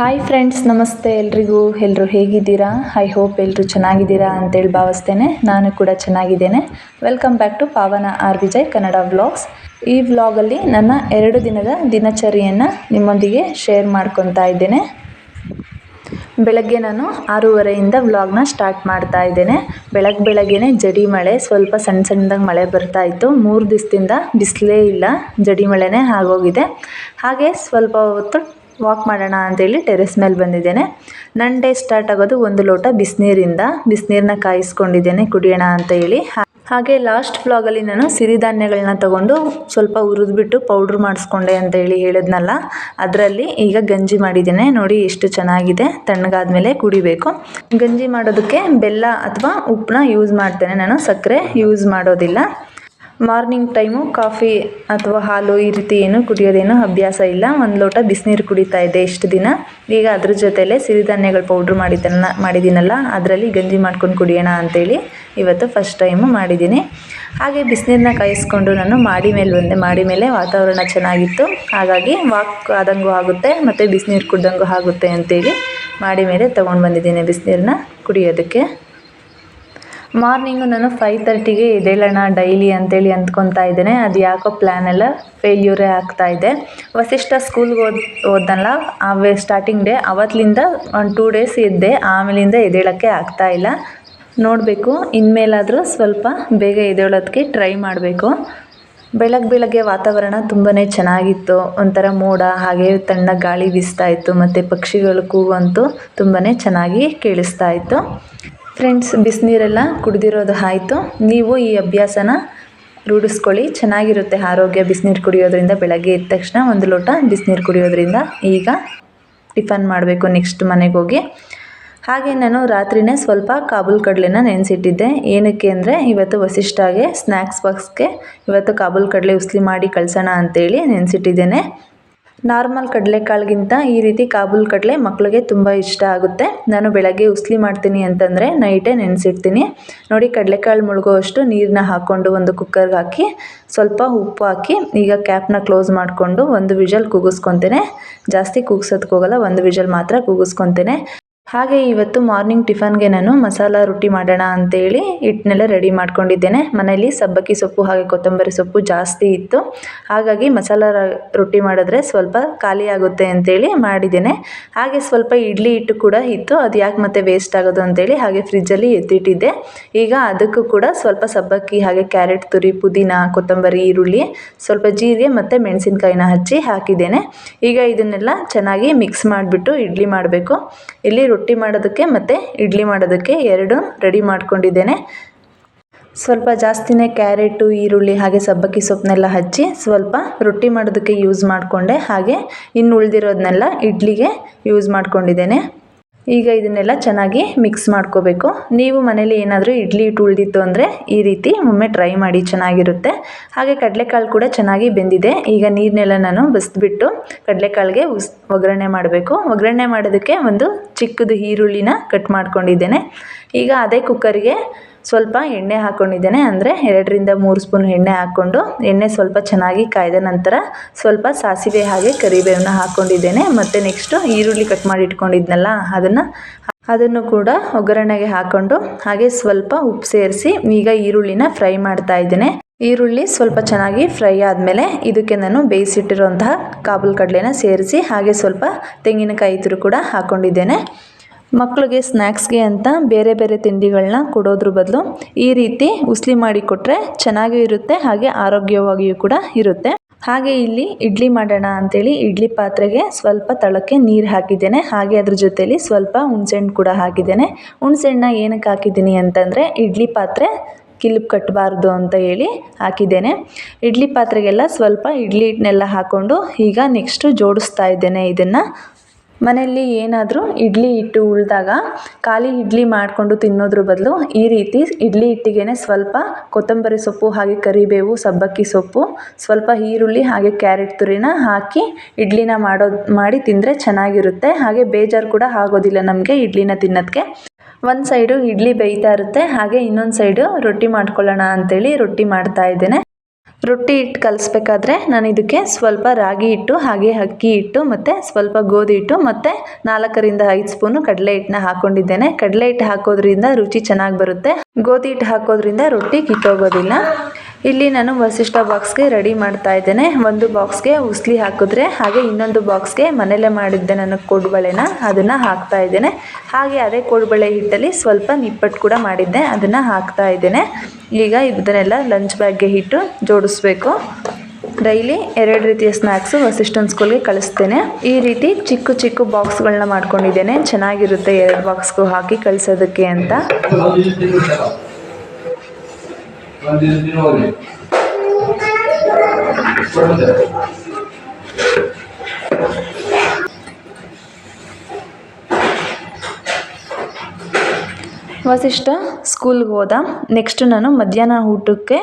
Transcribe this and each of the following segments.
Hi friends ನಮಸ್ತೆ ಎಲ್ರಿಗೂ. ಎಲ್ಲರೂ ಹೇಗಿದ್ದೀರಾ? ಐ ಹೋಪ್ ಎಲ್ಲರೂ ಚೆನ್ನಾಗಿದ್ದೀರಾ ಅಂತೇಳಿ ಭಾವಿಸ್ತೇನೆ ನಾನು ಕೂಡ ಚೆನ್ನಾಗಿದ್ದೇನೆ. Welcome back to Pavana R Vijay Kannada vlogs ಈ ವ್ಲಾಗಲ್ಲಿ ನನ್ನ ಎರಡು ದಿನದ ದಿನಚರಿಯನ್ನು ನಿಮ್ಮೊಂದಿಗೆ ಶೇರ್ ಮಾಡ್ಕೊತಾ ಇದ್ದೇನೆ. ಬೆಳಗ್ಗೆ ನಾನು ಆರೂವರೆಯಿಂದ ವ್ಲಾಗ್ನ ಸ್ಟಾರ್ಟ್ ಮಾಡ್ತಾ ಇದ್ದೇನೆ. ಬೆಳಗ್ಗೆ ಬೆಳಗ್ಗೆನೆ ಜಡಿ ಮಳೆ, ಸ್ವಲ್ಪ ಸಣ್ಣ ಸಣ್ಣದಾಗಿ ಮಳೆ ಬರ್ತಾ ಇತ್ತು. ಮೂರು ದಿವಸದಿಂದ ಬಿಸಿಲೇ ಇಲ್ಲ, ಜಡಿ ಮಳೆನೇ ಆಗೋಗಿದೆ. ಹಾಗೆ ಸ್ವಲ್ಪ ಹೊತ್ತು ವಾಕ್ ಮಾಡೋಣ ಅಂತೇಳಿ ಟೆರೆಸ್ ಮೇಲೆ ಬಂದಿದ್ದೇನೆ. ನನ್ನ ಡೇ ಸ್ಟಾರ್ಟ್ ಆಗೋದು ಒಂದು ಲೋಟ ಬಿಸಿನೀರಿಂದ ಬಿಸಿನೀರನ್ನ ಕಾಯಿಸ್ಕೊಂಡಿದ್ದೇನೆ, ಕುಡಿಯೋಣ ಅಂತ ಹೇಳಿ. ಹಾಗೆ ಲಾಸ್ಟ್ ಫ್ಲಾಗಲ್ಲಿ ನಾನು ಸಿರಿಧಾನ್ಯಗಳನ್ನ ತಗೊಂಡು ಸ್ವಲ್ಪ ಹುರಿದ್ಬಿಟ್ಟು ಪೌಡ್ರ್ ಮಾಡಿಸ್ಕೊಂಡೆ ಅಂತ ಹೇಳಿ ಹೇಳಿದ್ನಲ್ಲ, ಅದರಲ್ಲಿ ಈಗ ಗಂಜಿ ಮಾಡಿದ್ದೇನೆ. ನೋಡಿ ಎಷ್ಟು ಚೆನ್ನಾಗಿದೆ, ತಣ್ಣಗಾದ್ಮೇಲೆ ಕುಡಿಬೇಕು. ಗಂಜಿ ಮಾಡೋದಕ್ಕೆ ಬೆಲ್ಲ ಅಥವಾ ಉಪ್ಪನ್ನ ಯೂಸ್ ಮಾಡ್ತೇನೆ. ನಾನು ಸಕ್ಕರೆ ಯೂಸ್ ಮಾಡೋದಿಲ್ಲ. ಮಾರ್ನಿಂಗ್ ಟೈಮು ಕಾಫಿ ಅಥವಾ ಹಾಲು ಈ ರೀತಿ ಏನು ಕುಡಿಯೋದೇನು ಅಭ್ಯಾಸ ಇಲ್ಲ. ಒಂದು ಲೋಟ ಬಿಸಿನೀರು ಕುಡಿತಾ ಇದ್ದೆ ಇಷ್ಟು ದಿನ. ಈಗ ಅದ್ರ ಜೊತೆಲೇ ಸಿರಿಧಾನ್ಯಗಳು ಪೌಡ್ರ್ ಮಾಡಿದ್ದನ್ನ, ಮಾಡಿದ್ದೀನಲ್ಲ, ಅದರಲ್ಲಿ ಗಂಜಿ ಮಾಡ್ಕೊಂಡು ಕುಡಿಯೋಣ ಅಂತೇಳಿ ಇವತ್ತು ಫಸ್ಟ್ ಟೈಮು ಮಾಡಿದ್ದೀನಿ. ಹಾಗೆ ಬಿಸಿನೀರನ್ನ ಕಾಯಿಸ್ಕೊಂಡು ನಾನು ಮಾಡಿ ಮೇಲೆ ಬಂದೆ. ಮಾಡಿ ಮೇಲೆ ವಾತಾವರಣ ಚೆನ್ನಾಗಿತ್ತು. ಹಾಗಾಗಿ ವಾಕ್ ಆದಂಗೂ ಆಗುತ್ತೆ ಮತ್ತು ಬಿಸಿನೀರು ಕುಡ್ದಂಗೂ ಆಗುತ್ತೆ ಅಂತೇಳಿ ಮಾಡಿ ಮೇಲೆ ತೊಗೊಂಡು ಬಂದಿದ್ದೀನಿ ಬಿಸಿನೀರನ್ನ ಕುಡಿಯೋದಕ್ಕೆ. ಮಾರ್ನಿಂಗು ನಾನು ಫೈವ್ ತರ್ಟಿಗೆ ಎದ್ದೇಳೋಣ ಡೈಲಿ ಅಂತೇಳಿ ಅಂದ್ಕೊತಾ ಇದ್ದೇನೆ. ಅದು ಯಾಕೋ ಪ್ಲ್ಯಾನ್ ಎಲ್ಲ ಫೇಲ್ಯೂರೇ ಇದೆ. ವಸಿಷ್ಠ ಸ್ಕೂಲ್ಗೆ ಓದ್ ಹೋದ್ನಲ್ಲ ಅವೇ ಸ್ಟಾರ್ಟಿಂಗ್ ಡೇ ಅವತ್ತಿಂದ ಒಂದು ಟೂ ಡೇಸ್ ಇದ್ದೆ ಆಮೇಲಿಂದ ಎದ್ದೇಳೋಕ್ಕೆ ಇಲ್ಲ. ನೋಡಬೇಕು, ಇನ್ಮೇಲಾದರೂ ಸ್ವಲ್ಪ ಬೇಗ ಎದ್ದೇಳೋದಕ್ಕೆ ಟ್ರೈ ಮಾಡಬೇಕು. ಬೆಳಗ್ಗೆ ಬೆಳಗ್ಗೆ ವಾತಾವರಣ ತುಂಬಾ ಚೆನ್ನಾಗಿತ್ತು. ಒಂಥರ ಮೋಡ, ಹಾಗೆ ತಣ್ಣ ಗಾಳಿ ಬೀಸ್ತಾ ಇತ್ತು, ಮತ್ತು ಪಕ್ಷಿಗಳು ಕೂಗಂತೂ ತುಂಬಾ ಚೆನ್ನಾಗಿ ಕೇಳಿಸ್ತಾ ಇತ್ತು. ಫ್ರೆಂಡ್ಸ್ ಬಿಸಿನೀರೆಲ್ಲ ಕುಡಿದಿರೋದು ಆಯಿತು. ನೀವು ಈ ಅಭ್ಯಾಸನ ರೂಢಿಸ್ಕೊಳ್ಳಿ. ಚೆನ್ನಾಗಿರುತ್ತೆ ಆರೋಗ್ಯ ಬಿಸಿನೀರು ಕುಡಿಯೋದ್ರಿಂದ ಬೆಳಗ್ಗೆ ಎದ್ದ ತಕ್ಷಣ ಒಂದು ಲೋಟ ಬಿಸಿನೀರು ಕುಡಿಯೋದ್ರಿಂದ ಈಗ ಟಿಫನ್ ಮಾಡಬೇಕು ನೆಕ್ಸ್ಟ್ ಮನೆಗೆ ಹೋಗಿ. ಹಾಗೆ ನಾನು ರಾತ್ರಿನೇ ಸ್ವಲ್ಪ ಕಾಬೂಲ್ ಕಡಲೆನ ನೆನೆಸಿಟ್ಟಿದ್ದೆ. ಏನಕ್ಕೆ ಅಂದರೆ ಇವತ್ತು ವಸಿಷ್ಠಾಗೆ ಸ್ನ್ಯಾಕ್ಸ್ ಬಾಕ್ಸ್ಗೆ ಇವತ್ತು ಕಾಬೂಲ್ ಕಡಲೆ ಉಸ್ಲಿ ಮಾಡಿ ಕಳ್ಸೋಣ ಅಂತೇಳಿ ನೆನೆಸಿಟ್ಟಿದ್ದೇನೆ. ನಾರ್ಮಲ್ ಕಡಲೆಕಾಳಿಗಿಂತ ಈ ರೀತಿ ಕಾಬೂಲ್ ಕಡಲೆ ಮಕ್ಕಳಿಗೆ ತುಂಬ ಇಷ್ಟ ಆಗುತ್ತೆ. ನಾನು ಬೆಳಗ್ಗೆ ಉಸ್ಲಿ ಮಾಡ್ತೀನಿ ಅಂತಂದರೆ ನೈಟೇ ನೆನೆಸಿಡ್ತೀನಿ. ನೋಡಿ, ಕಡಲೆಕಾಳು ಮುಳುಗೋ ಅಷ್ಟು ನೀರನ್ನ ಹಾಕ್ಕೊಂಡು ಒಂದು ಕುಕ್ಕರ್ಗೆ ಹಾಕಿ, ಸ್ವಲ್ಪ ಉಪ್ಪು ಹಾಕಿ, ಈಗ ಕ್ಯಾಪ್ನ ಕ್ಲೋಸ್ ಮಾಡಿಕೊಂಡು ಒಂದು ವಿಷಲ್ ಕೂಗಿಸ್ಕೊತೇನೆ. ಜಾಸ್ತಿ ಕೂಗ್ಸೋದಕ್ಕೋಗಲ್ಲ, ಒಂದು ವಿಷಲ್ ಮಾತ್ರ ಕೂಗಿಸ್ಕೊತೇನೆ. ಹಾಗೆ ಇವತ್ತು ಮಾರ್ನಿಂಗ್ ಟಿಫನ್ಗೆ ನಾನು ಮಸಾಲ ರೊಟ್ಟಿ ಮಾಡೋಣ ಅಂತೇಳಿ ಹಿಟ್ಟನ್ನೆಲ್ಲ ರೆಡಿ ಮಾಡ್ಕೊಂಡಿದ್ದೇನೆ. ಮನೆಯಲ್ಲಿ ಸಬ್ಬಕ್ಕಿ ಸೊಪ್ಪು ಹಾಗೆ ಕೊತ್ತಂಬರಿ ಸೊಪ್ಪು ಜಾಸ್ತಿ ಇತ್ತು. ಹಾಗಾಗಿ ಮಸಾಲ ರೊಟ್ಟಿ ಮಾಡಿದ್ರೆ ಸ್ವಲ್ಪ ಖಾಲಿ ಆಗುತ್ತೆ ಅಂತೇಳಿ ಮಾಡಿದ್ದೇನೆ. ಹಾಗೆ ಸ್ವಲ್ಪ ಇಡ್ಲಿ ಹಿಟ್ಟು ಕೂಡ ಇತ್ತು. ಅದು ಯಾಕೆ ಮತ್ತೆ ವೇಸ್ಟ್ ಆಗೋದು ಅಂತೇಳಿ ಹಾಗೆ ಫ್ರಿಜ್ಜಲ್ಲಿ ಎತ್ತಿಟ್ಟಿದ್ದೆ. ಈಗ ಅದಕ್ಕೂ ಕೂಡ ಸ್ವಲ್ಪ ಸಬ್ಬಕ್ಕಿ ಹಾಗೆ ಕ್ಯಾರೆಟ್, ತುರಿ, ಪುದೀನ, ಕೊತ್ತಂಬರಿ, ಈರುಳ್ಳಿ, ಸ್ವಲ್ಪ ಜೀರಿಗೆ ಮತ್ತು ಮೆಣಸಿನ್ಕಾಯಿನ ಹಚ್ಚಿ ಹಾಕಿದ್ದೇನೆ. ಈಗ ಇದನ್ನೆಲ್ಲ ಚೆನ್ನಾಗಿ ಮಿಕ್ಸ್ ಮಾಡಿಬಿಟ್ಟು ಇಡ್ಲಿ ಮಾಡಬೇಕು. ಇಲ್ಲಿ ರೊಟ್ಟಿ ಮಾಡೋದಕ್ಕೆ ಮತ್ತು ಇಡ್ಲಿ ಮಾಡೋದಕ್ಕೆ ಎರಡು ರೆಡಿ ಮಾಡ್ಕೊಂಡಿದ್ದೇನೆ. ಸ್ವಲ್ಪ ಜಾಸ್ತಿನೇ ಕ್ಯಾರೆಟು, ಈರುಳ್ಳಿ ಹಾಗೆ ಸಬ್ಬಕ್ಕಿ ಸೊಪ್ಪನ್ನೆಲ್ಲ ಹಚ್ಚಿ ಸ್ವಲ್ಪ ರೊಟ್ಟಿ ಮಾಡೋದಕ್ಕೆ ಯೂಸ್ ಮಾಡಿಕೊಂಡೆ. ಹಾಗೆ ಇನ್ನು ಉಳಿದಿರೋದನ್ನೆಲ್ಲ ಇಡ್ಲಿಗೆ ಯೂಸ್ ಮಾಡ್ಕೊಂಡಿದ್ದೇನೆ. ಈಗ ಇದನ್ನೆಲ್ಲ ಚೆನ್ನಾಗಿ ಮಿಕ್ಸ್ ಮಾಡ್ಕೋಬೇಕು. ನೀವು ಮನೇಲಿ ಏನಾದರೂ ಇಡ್ಲಿ ಹಿಟ್ಟು ಉಳಿದಿತ್ತು ಅಂದರೆ ಈ ರೀತಿ ಒಮ್ಮೆ ಟ್ರೈ ಮಾಡಿ ಚೆನ್ನಾಗಿರುತ್ತೆ. ಹಾಗೆ ಕಡಲೆಕಾಳು ಕೂಡ ಚೆನ್ನಾಗಿ ಬೆಂದಿದೆ. ಈಗ ನೀರನ್ನೆಲ್ಲ ನಾನು ಬಸಿದ್ಬಿಟ್ಟು ಕಡಲೆಕಾಳಿಗೆ ಉಸ್ ಒಗ್ಗರಣೆ ಮಾಡಬೇಕು. ಒಗ್ಗರಣೆ ಮಾಡೋದಕ್ಕೆ ಒಂದು ಚಿಕ್ಕದು ಈರುಳ್ಳಿನ ಕಟ್ ಮಾಡ್ಕೊಂಡಿದ್ದೇನೆ. ಈಗ ಅದೇ ಕುಕ್ಕರಿಗೆ ಸ್ವಲ್ಪ ಎಣ್ಣೆ ಹಾಕ್ಕೊಂಡಿದ್ದೇನೆ ಅಂದರೆ ಎರಡರಿಂದ ಮೂರು ಸ್ಪೂನ್ ಎಣ್ಣೆ ಹಾಕ್ಕೊಂಡು ಎಣ್ಣೆ ಸ್ವಲ್ಪ ಚೆನ್ನಾಗಿ ಕಾಯ್ದ ನಂತರ ಸ್ವಲ್ಪ ಸಾಸಿವೆ ಹಾಗೆ ಕರಿಬೇವನ್ನ ಹಾಕ್ಕೊಂಡಿದ್ದೇನೆ ಮತ್ತು ನೆಕ್ಸ್ಟು ಈರುಳ್ಳಿ ಕಟ್ ಮಾಡಿ ಇಟ್ಕೊಂಡಿದ್ನಲ್ಲ, ಅದನ್ನು ಅದನ್ನು ಕೂಡ ಒಗ್ಗರಣೆಗೆ ಹಾಕ್ಕೊಂಡು ಹಾಗೆ ಸ್ವಲ್ಪ ಉಪ್ಪು ಸೇರಿಸಿ ಈಗ ಈರುಳ್ಳಿನ ಫ್ರೈ ಮಾಡ್ತಾ ಇದ್ದೇನೆ. ಈರುಳ್ಳಿ ಸ್ವಲ್ಪ ಚೆನ್ನಾಗಿ ಫ್ರೈ ಆದಮೇಲೆ ಇದಕ್ಕೆ ನಾನು ಬೇಯಿಸಿಟ್ಟಿರುವಂತಹ ಕಾಬೂಲ್ ಕಡಲೆನ ಸೇರಿಸಿ ಹಾಗೆ ಸ್ವಲ್ಪ ತೆಂಗಿನಕಾಯಿ ತುರು ಕೂಡ ಹಾಕ್ಕೊಂಡಿದ್ದೇನೆ ಮಕ್ಕಳಿಗೆ ಸ್ನ್ಯಾಕ್ಸ್ಗೆ ಅಂತ ಬೇರೆ ಬೇರೆ ತಿಂಡಿಗಳನ್ನ ಕೊಡೋದ್ರ ಬದಲು ಈ ರೀತಿ ಉಸ್ಲಿ ಮಾಡಿ ಕೊಟ್ಟರೆ ಇರುತ್ತೆ, ಹಾಗೆ ಆರೋಗ್ಯವಾಗಿಯೂ ಕೂಡ ಇರುತ್ತೆ. ಹಾಗೆ ಇಲ್ಲಿ ಇಡ್ಲಿ ಮಾಡೋಣ ಅಂತೇಳಿ ಇಡ್ಲಿ ಪಾತ್ರೆಗೆ ಸ್ವಲ್ಪ ತಳಕ್ಕೆ ನೀರು ಹಾಕಿದ್ದೇನೆ. ಹಾಗೆ ಅದ್ರ ಜೊತೆಯಲ್ಲಿ ಸ್ವಲ್ಪ ಹುಣಸೆಹಣ್ಣು ಕೂಡ ಹಾಕಿದ್ದೇನೆ. ಹುಣಸೆಹಣ್ಣ ಏನಕ್ಕೆ ಹಾಕಿದ್ದೀನಿ ಅಂತಂದರೆ ಇಡ್ಲಿ ಪಾತ್ರೆ ಕಿಲುಪ್ ಕಟ್ಟಬಾರ್ದು ಅಂತ ಹೇಳಿ ಹಾಕಿದ್ದೇನೆ. ಇಡ್ಲಿ ಪಾತ್ರೆಗೆಲ್ಲ ಸ್ವಲ್ಪ ಇಡ್ಲಿ ಹಿಟ್ಟನ್ನೆಲ್ಲ ಹಾಕ್ಕೊಂಡು ಈಗ ನೆಕ್ಸ್ಟು ಜೋಡಿಸ್ತಾ ಇದ್ದೇನೆ ಇದನ್ನು. ಮನೆಯಲ್ಲಿ ಏನಾದರೂ ಇಡ್ಲಿ ಹಿಟ್ಟು ಉಳಿದಾಗ ಖಾಲಿ ಇಡ್ಲಿ ಮಾಡಿಕೊಂಡು ತಿನ್ನೋದ್ರ ಬದಲು ಈ ರೀತಿ ಇಡ್ಲಿ ಹಿಟ್ಟಿಗೆ ಸ್ವಲ್ಪ ಕೊತ್ತಂಬರಿ ಸೊಪ್ಪು ಹಾಗೆ ಕರಿಬೇವು, ಸಬ್ಬಕ್ಕಿ ಸೊಪ್ಪು, ಸ್ವಲ್ಪ ಈರುಳ್ಳಿ ಹಾಗೆ ಕ್ಯಾರೆಟ್ ತುರಿನ ಹಾಕಿ ಇಡ್ಲಿನ ಮಾಡೋ ಮಾಡಿ ತಿಂದರೆ ಚೆನ್ನಾಗಿರುತ್ತೆ. ಹಾಗೆ ಬೇಜಾರು ಕೂಡ ಆಗೋದಿಲ್ಲ ನಮಗೆ ಇಡ್ಲಿನ ತಿನ್ನೋದಕ್ಕೆ ಒಂದು ಸೈಡು ಇಡ್ಲಿ ಬೇಯ್ತಾ ಇರುತ್ತೆ, ಹಾಗೆ ಇನ್ನೊಂದು ಸೈಡು ರೊಟ್ಟಿ ಮಾಡ್ಕೊಳ್ಳೋಣ ಅಂತೇಳಿ ರೊಟ್ಟಿ ಮಾಡ್ತಾ ಇದ್ದೇನೆ. ರೊಟ್ಟಿ ಹಿಟ್ಟು ಕಲಿಸ್ಬೇಕಾದ್ರೆ ನಾನು ಇದಕ್ಕೆ ಸ್ವಲ್ಪ ರಾಗಿ ಹಿಟ್ಟು, ಹಾಗೆ ಅಕ್ಕಿ ಹಿಟ್ಟು, ಮತ್ತು ಸ್ವಲ್ಪ ಗೋಧಿ ಹಿಟ್ಟು, ಮತ್ತು ನಾಲ್ಕರಿಂದ ಐದು ಸ್ಪೂನು ಕಡಲೆ ಹಿಟ್ಟನ್ನ ಹಾಕ್ಕೊಂಡಿದ್ದೇನೆ ಕಡಲೆ ಹಿಟ್ಟು ಹಾಕೋದ್ರಿಂದ ರುಚಿ ಚೆನ್ನಾಗಿ ಬರುತ್ತೆ. ಗೋಧಿ ಹಿಟ್ಟು ಹಾಕೋದ್ರಿಂದ ರೊಟ್ಟಿ ಕಿತ್ತೋಗೋದಿಲ್ಲ. ಇಲ್ಲಿ ನಾನು ವಸಿಷ್ಠ ಬಾಕ್ಸ್ಗೆ ರೆಡಿ ಮಾಡ್ತಾ ಇದ್ದೇನೆ. ಒಂದು ಬಾಕ್ಸ್ಗೆ ಉಸ್ಲಿ ಹಾಕಿದ್ರೆ, ಹಾಗೆ ಇನ್ನೊಂದು ಬಾಕ್ಸ್ಗೆ ಮನೇಲೆ ಮಾಡಿದ್ದೆ ನಾನು ಕೋಡುಬಳೆನ ಅದನ್ನು ಹಾಕ್ತಾ ಇದ್ದೇನೆ. ಹಾಗೆ ಅದೇ ಕೋಡುಬಳೆ ಹಿಟ್ಟಲ್ಲಿ ಸ್ವಲ್ಪ ನಿಪ್ಪಟ್ಟು ಕೂಡ ಮಾಡಿದ್ದೆ, ಅದನ್ನು ಹಾಕ್ತಾ ಇದ್ದೇನೆ. ಈಗ ಇದನ್ನೆಲ್ಲ ಲಂಚ್ ಬ್ಯಾಗ್ಗೆ ಹಿಟ್ಟು ಜೋಡಿಸ್ಬೇಕು. ಡೈಲಿ ಎರಡು ರೀತಿಯ ಸ್ನ್ಯಾಕ್ಸು ವಸಿಷ್ಠನ್ ಸ್ಕೂಲ್ಗೆ ಕಳಿಸ್ತೇನೆ. ಈ ರೀತಿ ಚಿಕ್ಕ ಚಿಕ್ಕ ಬಾಕ್ಸ್ಗಳನ್ನ ಮಾಡ್ಕೊಂಡಿದ್ದೇನೆ. ಚೆನ್ನಾಗಿರುತ್ತೆ ಎರಡು ಬಾಕ್ಸ್ಗೂ ಹಾಕಿ ಕಳಿಸೋದಕ್ಕೆ ಅಂತ. ಒಂದಿನ ದಿನ ಹೋಗಿ ವಸಿಷ್ಠ ಸ್ಕೂಲ್ಗೆ ಹೋದ. ನೆಕ್ಸ್ಟ್ ನಾನು ಮಧ್ಯಾಹ್ನ ಊಟಕ್ಕೆ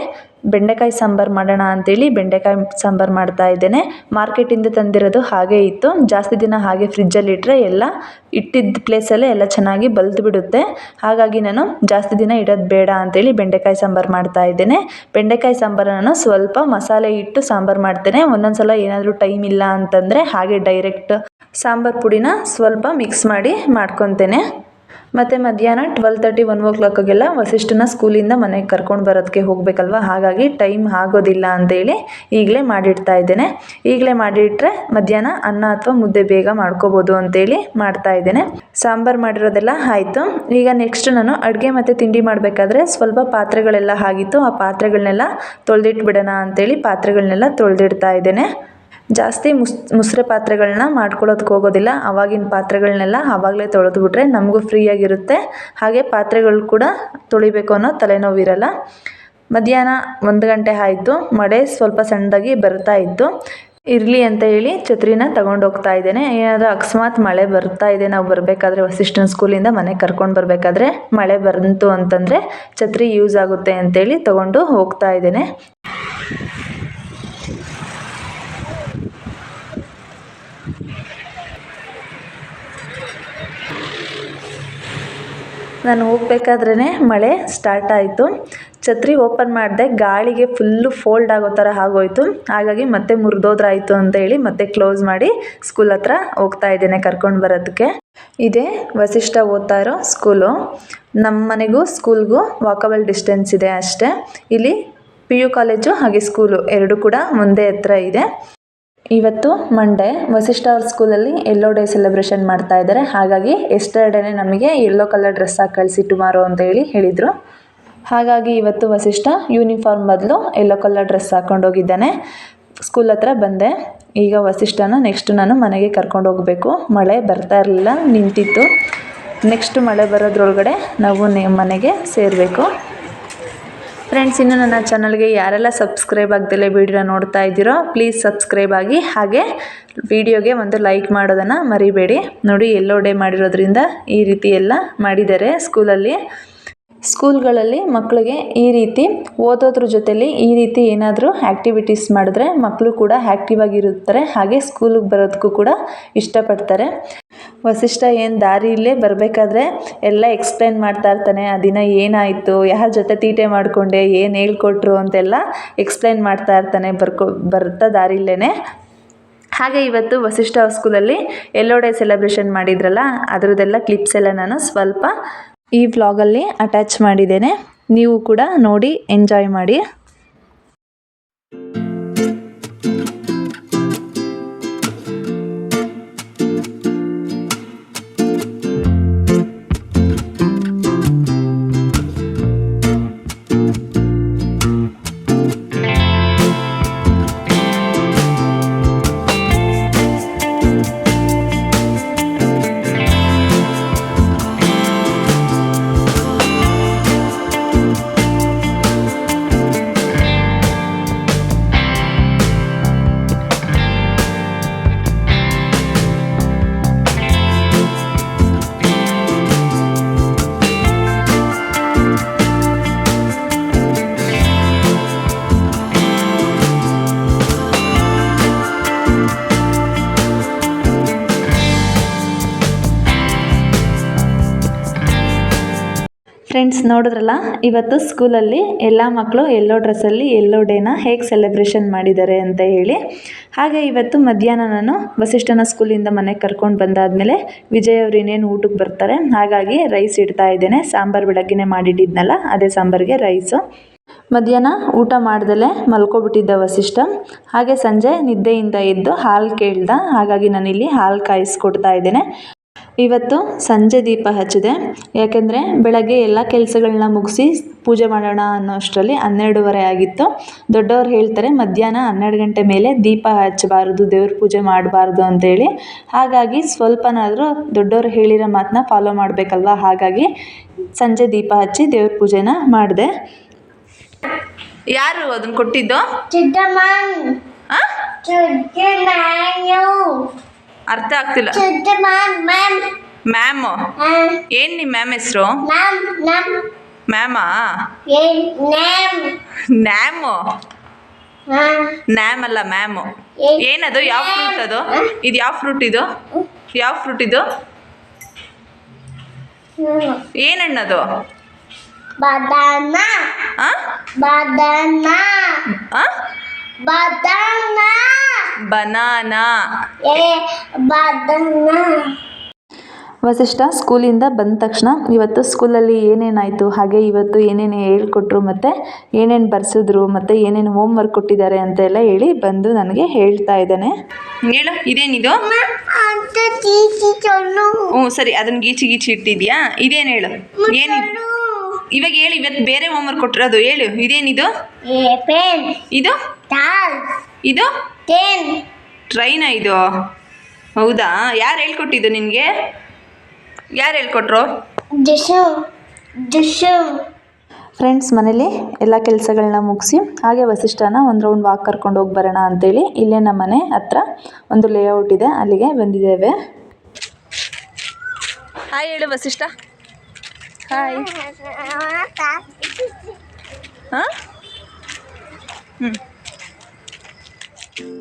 ಬೆಂಡೆಕಾಯಿ ಸಾಂಬಾರು ಮಾಡೋಣ ಅಂತೇಳಿ ಬೆಂಡೆಕಾಯಿ ಸಾಂಬಾರು ಮಾಡ್ತಾ ಇದ್ದೇನೆ. ಮಾರ್ಕೆಟಿಂದ ತಂದಿರೋದು ಹಾಗೇ ಇತ್ತು. ಜಾಸ್ತಿ ದಿನ ಹಾಗೆ ಫ್ರಿಜ್ಜಲ್ಲಿ ಇಟ್ಟರೆ ಎಲ್ಲ ಇಟ್ಟಿದ್ದ ಪ್ಲೇಸಲ್ಲೇ ಎಲ್ಲ ಚೆನ್ನಾಗಿ ಬಲ್ತು ಬಿಡುತ್ತೆ. ಹಾಗಾಗಿ ನಾನು ಜಾಸ್ತಿ ದಿನ ಇಡೋದು ಬೇಡ ಅಂತೇಳಿ ಬೆಂಡೆಕಾಯಿ ಸಾಂಬಾರು ಮಾಡ್ತಾ ಇದ್ದೇನೆ. ಬೆಂಡೆಕಾಯಿ ಸಾಂಬಾರನ್ನು ಸ್ವಲ್ಪ ಮಸಾಲೆ ಇಟ್ಟು ಸಾಂಬಾರು ಮಾಡ್ತೇನೆ. ಒಂದೊಂದು ಸಲ ಏನಾದರೂ ಟೈಮ್ ಇಲ್ಲ ಅಂತಂದರೆ ಹಾಗೆ ಡೈರೆಕ್ಟ್ ಸಾಂಬಾರು ಪುಡಿನ ಸ್ವಲ್ಪ ಮಿಕ್ಸ್ ಮಾಡಿ ಮಾಡ್ಕೊತೇನೆ. ಮತ್ತು ಮಧ್ಯಾಹ್ನ ಟ್ವೆಲ್ ತರ್ಟಿ ಒನ್ ಓ ಕ್ಲಾಕಿಗೆಲ್ಲ ವಸಿಷ್ಠನ ಸ್ಕೂಲಿಂದ ಮನೆಗೆ ಕರ್ಕೊಂಡು ಬರೋದಕ್ಕೆ ಹೋಗಬೇಕಲ್ವ? ಹಾಗಾಗಿ ಟೈಮ್ ಆಗೋದಿಲ್ಲ ಅಂತೇಳಿ ಈಗಲೇ ಮಾಡಿಡ್ತಾ ಇದ್ದೇನೆ. ಈಗಲೇ ಮಾಡಿಟ್ರೆ ಮಧ್ಯಾಹ್ನ ಅನ್ನ ಅಥವಾ ಮುದ್ದೆ ಬೇಗ ಮಾಡ್ಕೋಬೋದು ಅಂತೇಳಿ ಮಾಡ್ತಾ ಇದ್ದೇನೆ. ಸಾಂಬಾರು ಮಾಡಿರೋದೆಲ್ಲ ಆಯಿತು. ಈಗ ನೆಕ್ಸ್ಟ್ ನಾನು ಅಡುಗೆ ಮತ್ತು ತಿಂಡಿ ಮಾಡಬೇಕಾದ್ರೆ ಸ್ವಲ್ಪ ಪಾತ್ರೆಗಳೆಲ್ಲ ಆಗಿತ್ತು. ಆ ಪಾತ್ರೆಗಳನ್ನೆಲ್ಲ ತೊಳೆದಿಟ್ಬಿಡೋಣ ಅಂತೇಳಿ ಪಾತ್ರೆಗಳನ್ನೆಲ್ಲ ತೊಳೆದಿಡ್ತಾ ಇದ್ದೇನೆ. ಜಾಸ್ತಿ ಮುಸ್, ಮುಸ್ರೆ ಪಾತ್ರೆಗಳನ್ನ ಮಾಡ್ಕೊಳ್ಳೋದಕ್ಕೆ ಹೋಗೋದಿಲ್ಲ. ಆವಾಗಿನ ಪಾತ್ರೆಗಳನ್ನೆಲ್ಲ ಆವಾಗಲೇ ತೊಳೆದ್ಬಿಟ್ರೆ ನಮಗೂ ಫ್ರೀಯಾಗಿರುತ್ತೆ. ಹಾಗೆ ಪಾತ್ರೆಗಳು ಕೂಡ ತೊಳಿಬೇಕು ಅನ್ನೋ ತಲೆನೋವಿರಲ್ಲ. ಮಧ್ಯಾಹ್ನ ಒಂದು ಗಂಟೆ ಆಯಿತು. ಮಳೆ ಸ್ವಲ್ಪ ಸಣ್ಣದಾಗಿ ಬರ್ತಾ ಇತ್ತು. ಇರಲಿ ಅಂತ ಹೇಳಿ ಛತ್ರಿನ ತಗೊಂಡು ಹೋಗ್ತಾ ಇದ್ದೇನೆ. ಏನಾದರೂ ಅಕಸ್ಮಾತ್ ಮಳೆ ಬರ್ತಾ ಇದೆ, ನಾವು ಬರಬೇಕಾದ್ರೆ ವಸಿಷ್ಠನ ಸ್ಕೂಲಿಂದ ಮನೆಗೆ ಕರ್ಕೊಂಡು ಬರಬೇಕಾದ್ರೆ ಮಳೆ ಬಂತು ಅಂತಂದರೆ ಛತ್ರಿ ಯೂಸ್ ಆಗುತ್ತೆ ಅಂತೇಳಿ ತಗೊಂಡು ಹೋಗ್ತಾ ಇದ್ದೇನೆ. ನಾನು ಹೋಗ್ಬೇಕಾದ್ರೇ ಮಳೆ ಸ್ಟಾರ್ಟ್ ಆಯಿತು. ಛತ್ರಿ ಓಪನ್ ಮಾಡಿದೆ, ಗಾಳಿಗೆ ಫುಲ್ಲು ಫೋಲ್ಡ್ ಆಗೋ ಥರ ಆಗೋಯ್ತು. ಹಾಗಾಗಿ ಮತ್ತೆ ಮುರಿದೋದ್ರಾಯಿತು ಅಂತ ಹೇಳಿ ಮತ್ತೆ ಕ್ಲೋಸ್ ಮಾಡಿ ಸ್ಕೂಲ್ ಹತ್ರ ಹೋಗ್ತಾ ಇದ್ದೇನೆ ಕರ್ಕೊಂಡು ಬರೋದಕ್ಕೆ. ಇದೇ ವಸಿಷ್ಠ ಓದ್ತಾ ಇರೋ ಸ್ಕೂಲು ನಮ್ಮ ಮನೆಗೂ ಸ್ಕೂಲ್ಗೂ ವಾಕಬಲ್ ಡಿಸ್ಟೆನ್ಸ್ ಇದೆ ಅಷ್ಟೇ. ಇಲ್ಲಿ ಪಿ ಯು ಕಾಲೇಜು ಹಾಗೆ ಸ್ಕೂಲು ಎರಡು ಕೂಡ ಒಂದೇ ಹತ್ರ ಇದೆ. ಇವತ್ತು ಮಂಡೇ ವಸಿಷ್ಠ ಅವ್ರ ಸ್ಕೂಲಲ್ಲಿ ಎಲ್ಲೋ ಡೇ ಸೆಲೆಬ್ರೇಷನ್ ಮಾಡ್ತಾ ಇದ್ದಾರೆ. ಹಾಗಾಗಿ ಎಸ್ಟರ್ಡೇನೆ ನಮಗೆ ಎಲ್ಲೋ ಕಲರ್ ಡ್ರೆಸ್ ಹಾಕಿ ಕಳಿಸಿ ಟುಮಾರೋ ಅಂತ ಹೇಳಿ ಹೇಳಿದರು. ಹಾಗಾಗಿ ಇವತ್ತು ವಸಿಷ್ಠ ಯೂನಿಫಾರ್ಮ್ ಬದಲು ಎಲ್ಲೋ ಕಲರ್ ಡ್ರೆಸ್ ಹಾಕ್ಕೊಂಡು ಹೋಗಿದ್ದಾನೆ. ಸ್ಕೂಲ್ ಹತ್ರ ಬಂದೆ. ಈಗ ವಸಿಷ್ಠನ ನೆಕ್ಸ್ಟ್ ನಾನು ಮನೆಗೆ ಕರ್ಕೊಂಡು ಹೋಗಬೇಕು. ಮಳೆ ಬರ್ತಾ ಇರಲಿಲ್ಲ, ನಿಂತಿತ್ತು. ನೆಕ್ಸ್ಟ್ ಮಳೆ ಬರೋದ್ರೊಳಗಡೆ ನಾವು ನಿಮ್ಮ ಮನೆಗೆ ಸೇರಬೇಕು. ಫ್ರೆಂಡ್ಸ್ ಇನ್ನು ನನ್ನ ಚಾನಲ್ಗೆ ಯಾರೆಲ್ಲ ಸಬ್ಸ್ಕ್ರೈಬ್ ಆಗ್ದಲೇ ವಿಡಿಯೋ ನೋಡ್ತಾ ಇದ್ದೀರೋ ಪ್ಲೀಸ್ ಸಬ್ಸ್ಕ್ರೈಬ್ ಆಗಿ, ಹಾಗೆ ವಿಡಿಯೋಗೆ ಒಂದು ಲೈಕ್ ಮಾಡೋದನ್ನು ಮರಿಬೇಡಿ. ನೋಡಿ ಎಲ್ಲೋ ಡೇ ಮಾಡಿರೋದ್ರಿಂದ ಈ ರೀತಿ ಎಲ್ಲ ಮಾಡಿದ್ದಾರೆ ಸ್ಕೂಲಲ್ಲಿ ಸ್ಕೂಲ್ಗಳಲ್ಲಿ ಮಕ್ಕಳಿಗೆ ಈ ರೀತಿ ಓದೋದ್ರ ಜೊತೆಯಲ್ಲಿ ಈ ರೀತಿ ಏನಾದರೂ ಆ್ಯಕ್ಟಿವಿಟೀಸ್ ಮಾಡಿದ್ರೆ ಮಕ್ಕಳು ಕೂಡ ಆ್ಯಕ್ಟಿವ್ ಆಗಿರುತ್ತಾರೆ, ಹಾಗೆ ಸ್ಕೂಲಿಗೆ ಬರೋದಕ್ಕೂ ಕೂಡ ಇಷ್ಟಪಡ್ತಾರೆ. ವಸಿಷ್ಠ ಏನು ದಾರಿಯಲ್ಲೇ ಬರಬೇಕಾದ್ರೆ ಎಲ್ಲ ಎಕ್ಸ್ಪ್ಲೈನ್ ಮಾಡ್ತಾ ಇರ್ತಾನೆ, ಆ ದಿನ ಏನಾಯಿತು? ಯಾರ ಜೊತೆ ತೀಟೆ ಮಾಡಿಕೊಂಡೆ? ಏನು ಹೇಳ್ಕೊಟ್ರು? ಅಂತೆಲ್ಲ ಎಕ್ಸ್ಪ್ಲೈನ್ ಮಾಡ್ತಾ ಇರ್ತಾನೆ, ಬರ್ಕೊ, ಬರ್ತಾ ದಾರಿಲ್ಲೇ ಹಾಗೆ ಇವತ್ತು ವಸಿಷ್ಠ ಸ್ಕೂಲಲ್ಲಿ ಎಲ್ಲೋ ಡೇ ಸೆಲೆಬ್ರೇಷನ್ ಮಾಡಿದ್ರಲ್ಲ, ಅದರದ್ದೆಲ್ಲ ಕ್ಲಿಪ್ಸ್ ಎಲ್ಲ ನಾನು ಸ್ವಲ್ಪ ಈ ವ್ಲಾಗಲ್ಲಿ ಅಟ್ಯಾಚ್ ಮಾಡಿದ್ದೇನೆ. ನೀವು ಕೂಡ ನೋಡಿ ಎಂಜಾಯ್ ಮಾಡಿ. ನೋಡಿದ್ರಲ್ಲ, ಇವತ್ತು ಸ್ಕೂಲಲ್ಲಿ ಎಲ್ಲ ಮಕ್ಕಳು ಎಲ್ಲೋ ಡ್ರೆಸ್ಸಲ್ಲಿ, ಎಲ್ಲೋ ಡೇನ ಹೇಗೆ ಸೆಲೆಬ್ರೇಷನ್ ಮಾಡಿದ್ದಾರೆ ಅಂತ ಹೇಳಿ. ಹಾಗೆ ಇವತ್ತು ಮಧ್ಯಾಹ್ನ ನಾನು ವಸಿಷ್ಠನ ಸ್ಕೂಲಿಂದ ಮನೆಗೆ ಕರ್ಕೊಂಡು ಬಂದಾದಮೇಲೆ ವಿಜಯ್ ಅವರು ಇನ್ನೇನು ಊಟಕ್ಕೆ ಬರ್ತಾರೆ. ಹಾಗಾಗಿ ರೈಸ್ ಇಡ್ತಾ ಇದ್ದೇನೆ. ಸಾಂಬಾರು ಬೆಳಗ್ಗೆನೇ ಮಾಡಿಟ್ಟಿದ್ನಲ್ಲ, ಅದೇ ಸಾಂಬಾರಿಗೆ ರೈಸು ಮಧ್ಯಾಹ್ನ ಊಟ ಮಾಡ್ದಲೇ ಮಲ್ಕೊಬಿಟ್ಟಿದ್ದ ವಸಿಷ್ಠ. ಹಾಗೆ ಸಂಜೆ ನಿದ್ದೆಯಿಂದ ಎದ್ದು ಹಾಲು ಕೇಳ್ದ. ಹಾಗಾಗಿ ನಾನಿಲ್ಲಿ ಹಾಲು ಕಾಯಿಸ್ಕೊಡ್ತಾ ಇದ್ದೇನೆ. ಇವತ್ತು ಸಂಜೆ ದೀಪ ಹಚ್ಚಿದೆ. ಯಾಕೆಂದರೆ ಬೆಳಗ್ಗೆ ಎಲ್ಲ ಕೆಲಸಗಳನ್ನ ಮುಗಿಸಿ ಪೂಜೆ ಮಾಡೋಣ ಅನ್ನೋ ಅಷ್ಟರಲ್ಲಿ ಹನ್ನೆರಡೂವರೆ ಆಗಿತ್ತು. ದೊಡ್ಡವ್ರು ಹೇಳ್ತಾರೆ ಮಧ್ಯಾಹ್ನ ಹನ್ನೆರಡು ಗಂಟೆ ಮೇಲೆ ದೀಪ ಹಚ್ಚಬಾರ್ದು ದೇವ್ರ ಪೂಜೆ ಮಾಡಬಾರ್ದು ಅಂತೇಳಿ. ಹಾಗಾಗಿ ಸ್ವಲ್ಪನಾದರೂ ದೊಡ್ಡವ್ರು ಹೇಳಿರೋ ಮಾತನ್ನ ಫಾಲೋ ಮಾಡಬೇಕಲ್ವ? ಹಾಗಾಗಿ ಸಂಜೆ ದೀಪ ಹಚ್ಚಿ ದೇವ್ರ ಪೂಜೆನ ಮಾಡಿದೆ. ಯಾರು ಅದನ್ನ ಕೊಟ್ಟಿದ್ದು? ಅರ್ಥ ಆಗ್ತಿಲ್ಲ. ಮ್ಯಾಮ್ ಏನ್ ಏನು ನಿಮ್ಮ ಮ್ಯಾಮ್ ಹೆಸರು? ಮ್ಯಾಮಾ ಏನ್ ನ್ಯಾಮು. ನ್ಯಾಮ್? ಅಲ್ಲ ಮ್ಯಾಮು. ಏನದು? ಯಾವ ಫ್ರೂಟ್ ಅದು? ಇದು ಯಾವ ಫ್ರೂಟ್ ಇದು? ಯಾವ ಫ್ರೂಟ್ ಇದು? ಹಣ್ಣದು ಬದಾನ ಆ ಬದಾನ ಆ ಬದಾನ ಬನಾನಾ. ಏ ಬದಾನ ವಸಿಷ್ಠ ಸ್ಕೂಲಿಂದ ಬಂದ ತಕ್ಷಣ ಇವತ್ತು ಸ್ಕೂಲಲ್ಲಿ ಏನೇನಾಯಿತು ಹಾಗೆ ಇವತ್ತು ಏನೇನು ಹೇಳ್ಕೊಟ್ರು ಮತ್ತು ಏನೇನು ಬರ್ಸಿದ್ರು ಮತ್ತು ಏನೇನು ಹೋಮ್ ವರ್ಕ್ ಕೊಟ್ಟಿದ್ದಾರೆ ಅಂತ ಎಲ್ಲ ಹೇಳಿ ಬಂದು ನನಗೆ ಹೇಳ್ತಾ ಇದ್ದಾನೆ. ಹೇಳು ಇದೇನಿದು? ಹ್ಞೂ ಸರಿ ಅದನ್ನ ಗೀಚಿ ಗೀಚಿ ಇಟ್ಟಿದ್ಯಾ ಇದೇನು ಹೇಳು? ಏನು ಇವಾಗ ಹೇಳಿ ಇವತ್ತು ಬೇರೆ ಹೋಮ್ ವರ್ಕ್ ಕೊಟ್ಟಿರೋದು ಹೇಳು ಇದೇನಿದು? ಏ ಪೆನ್. ಇದು? ಇದು? ಟೆನ್ ಟ್ರೈನಾ ಇದು ಹೌದಾ? ಯಾರು ಹೇಳ್ಕೊಟ್ಟಿದ್ದು ನಿನಗೆ? ಯಾರು ಹೇಳ್ಕೊಟ್ರು? ಡಿಶು ಫ್ರೆಂಡ್ಸ್ ಮನೇಲಿ ಎಲ್ಲ ಕೆಲಸಗಳನ್ನ ಮುಗಿಸಿ ಹಾಗೆ ವಸಿಷ್ಠನ ಒಂದು ರೌಂಡ್ ವಾಕ್ ಕರ್ಕೊಂಡು ಹೋಗಿ ಬರೋಣ ಅಂತೇಳಿ ಇಲ್ಲೇ ನಮ್ಮ ಮನೆ ಹತ್ರ ಒಂದು ಲೇಔಟ್ ಇದೆ ಅಲ್ಲಿಗೆ ಬಂದಿದ್ದೇವೆ. ಹಾಯ್ ಹೇಳು ವಸಿಷ್ಠ. ಹಾಯ್ ಹಾಂ? ಹ್ಞೂ ಫ್ರೆಂಡ್ಸ್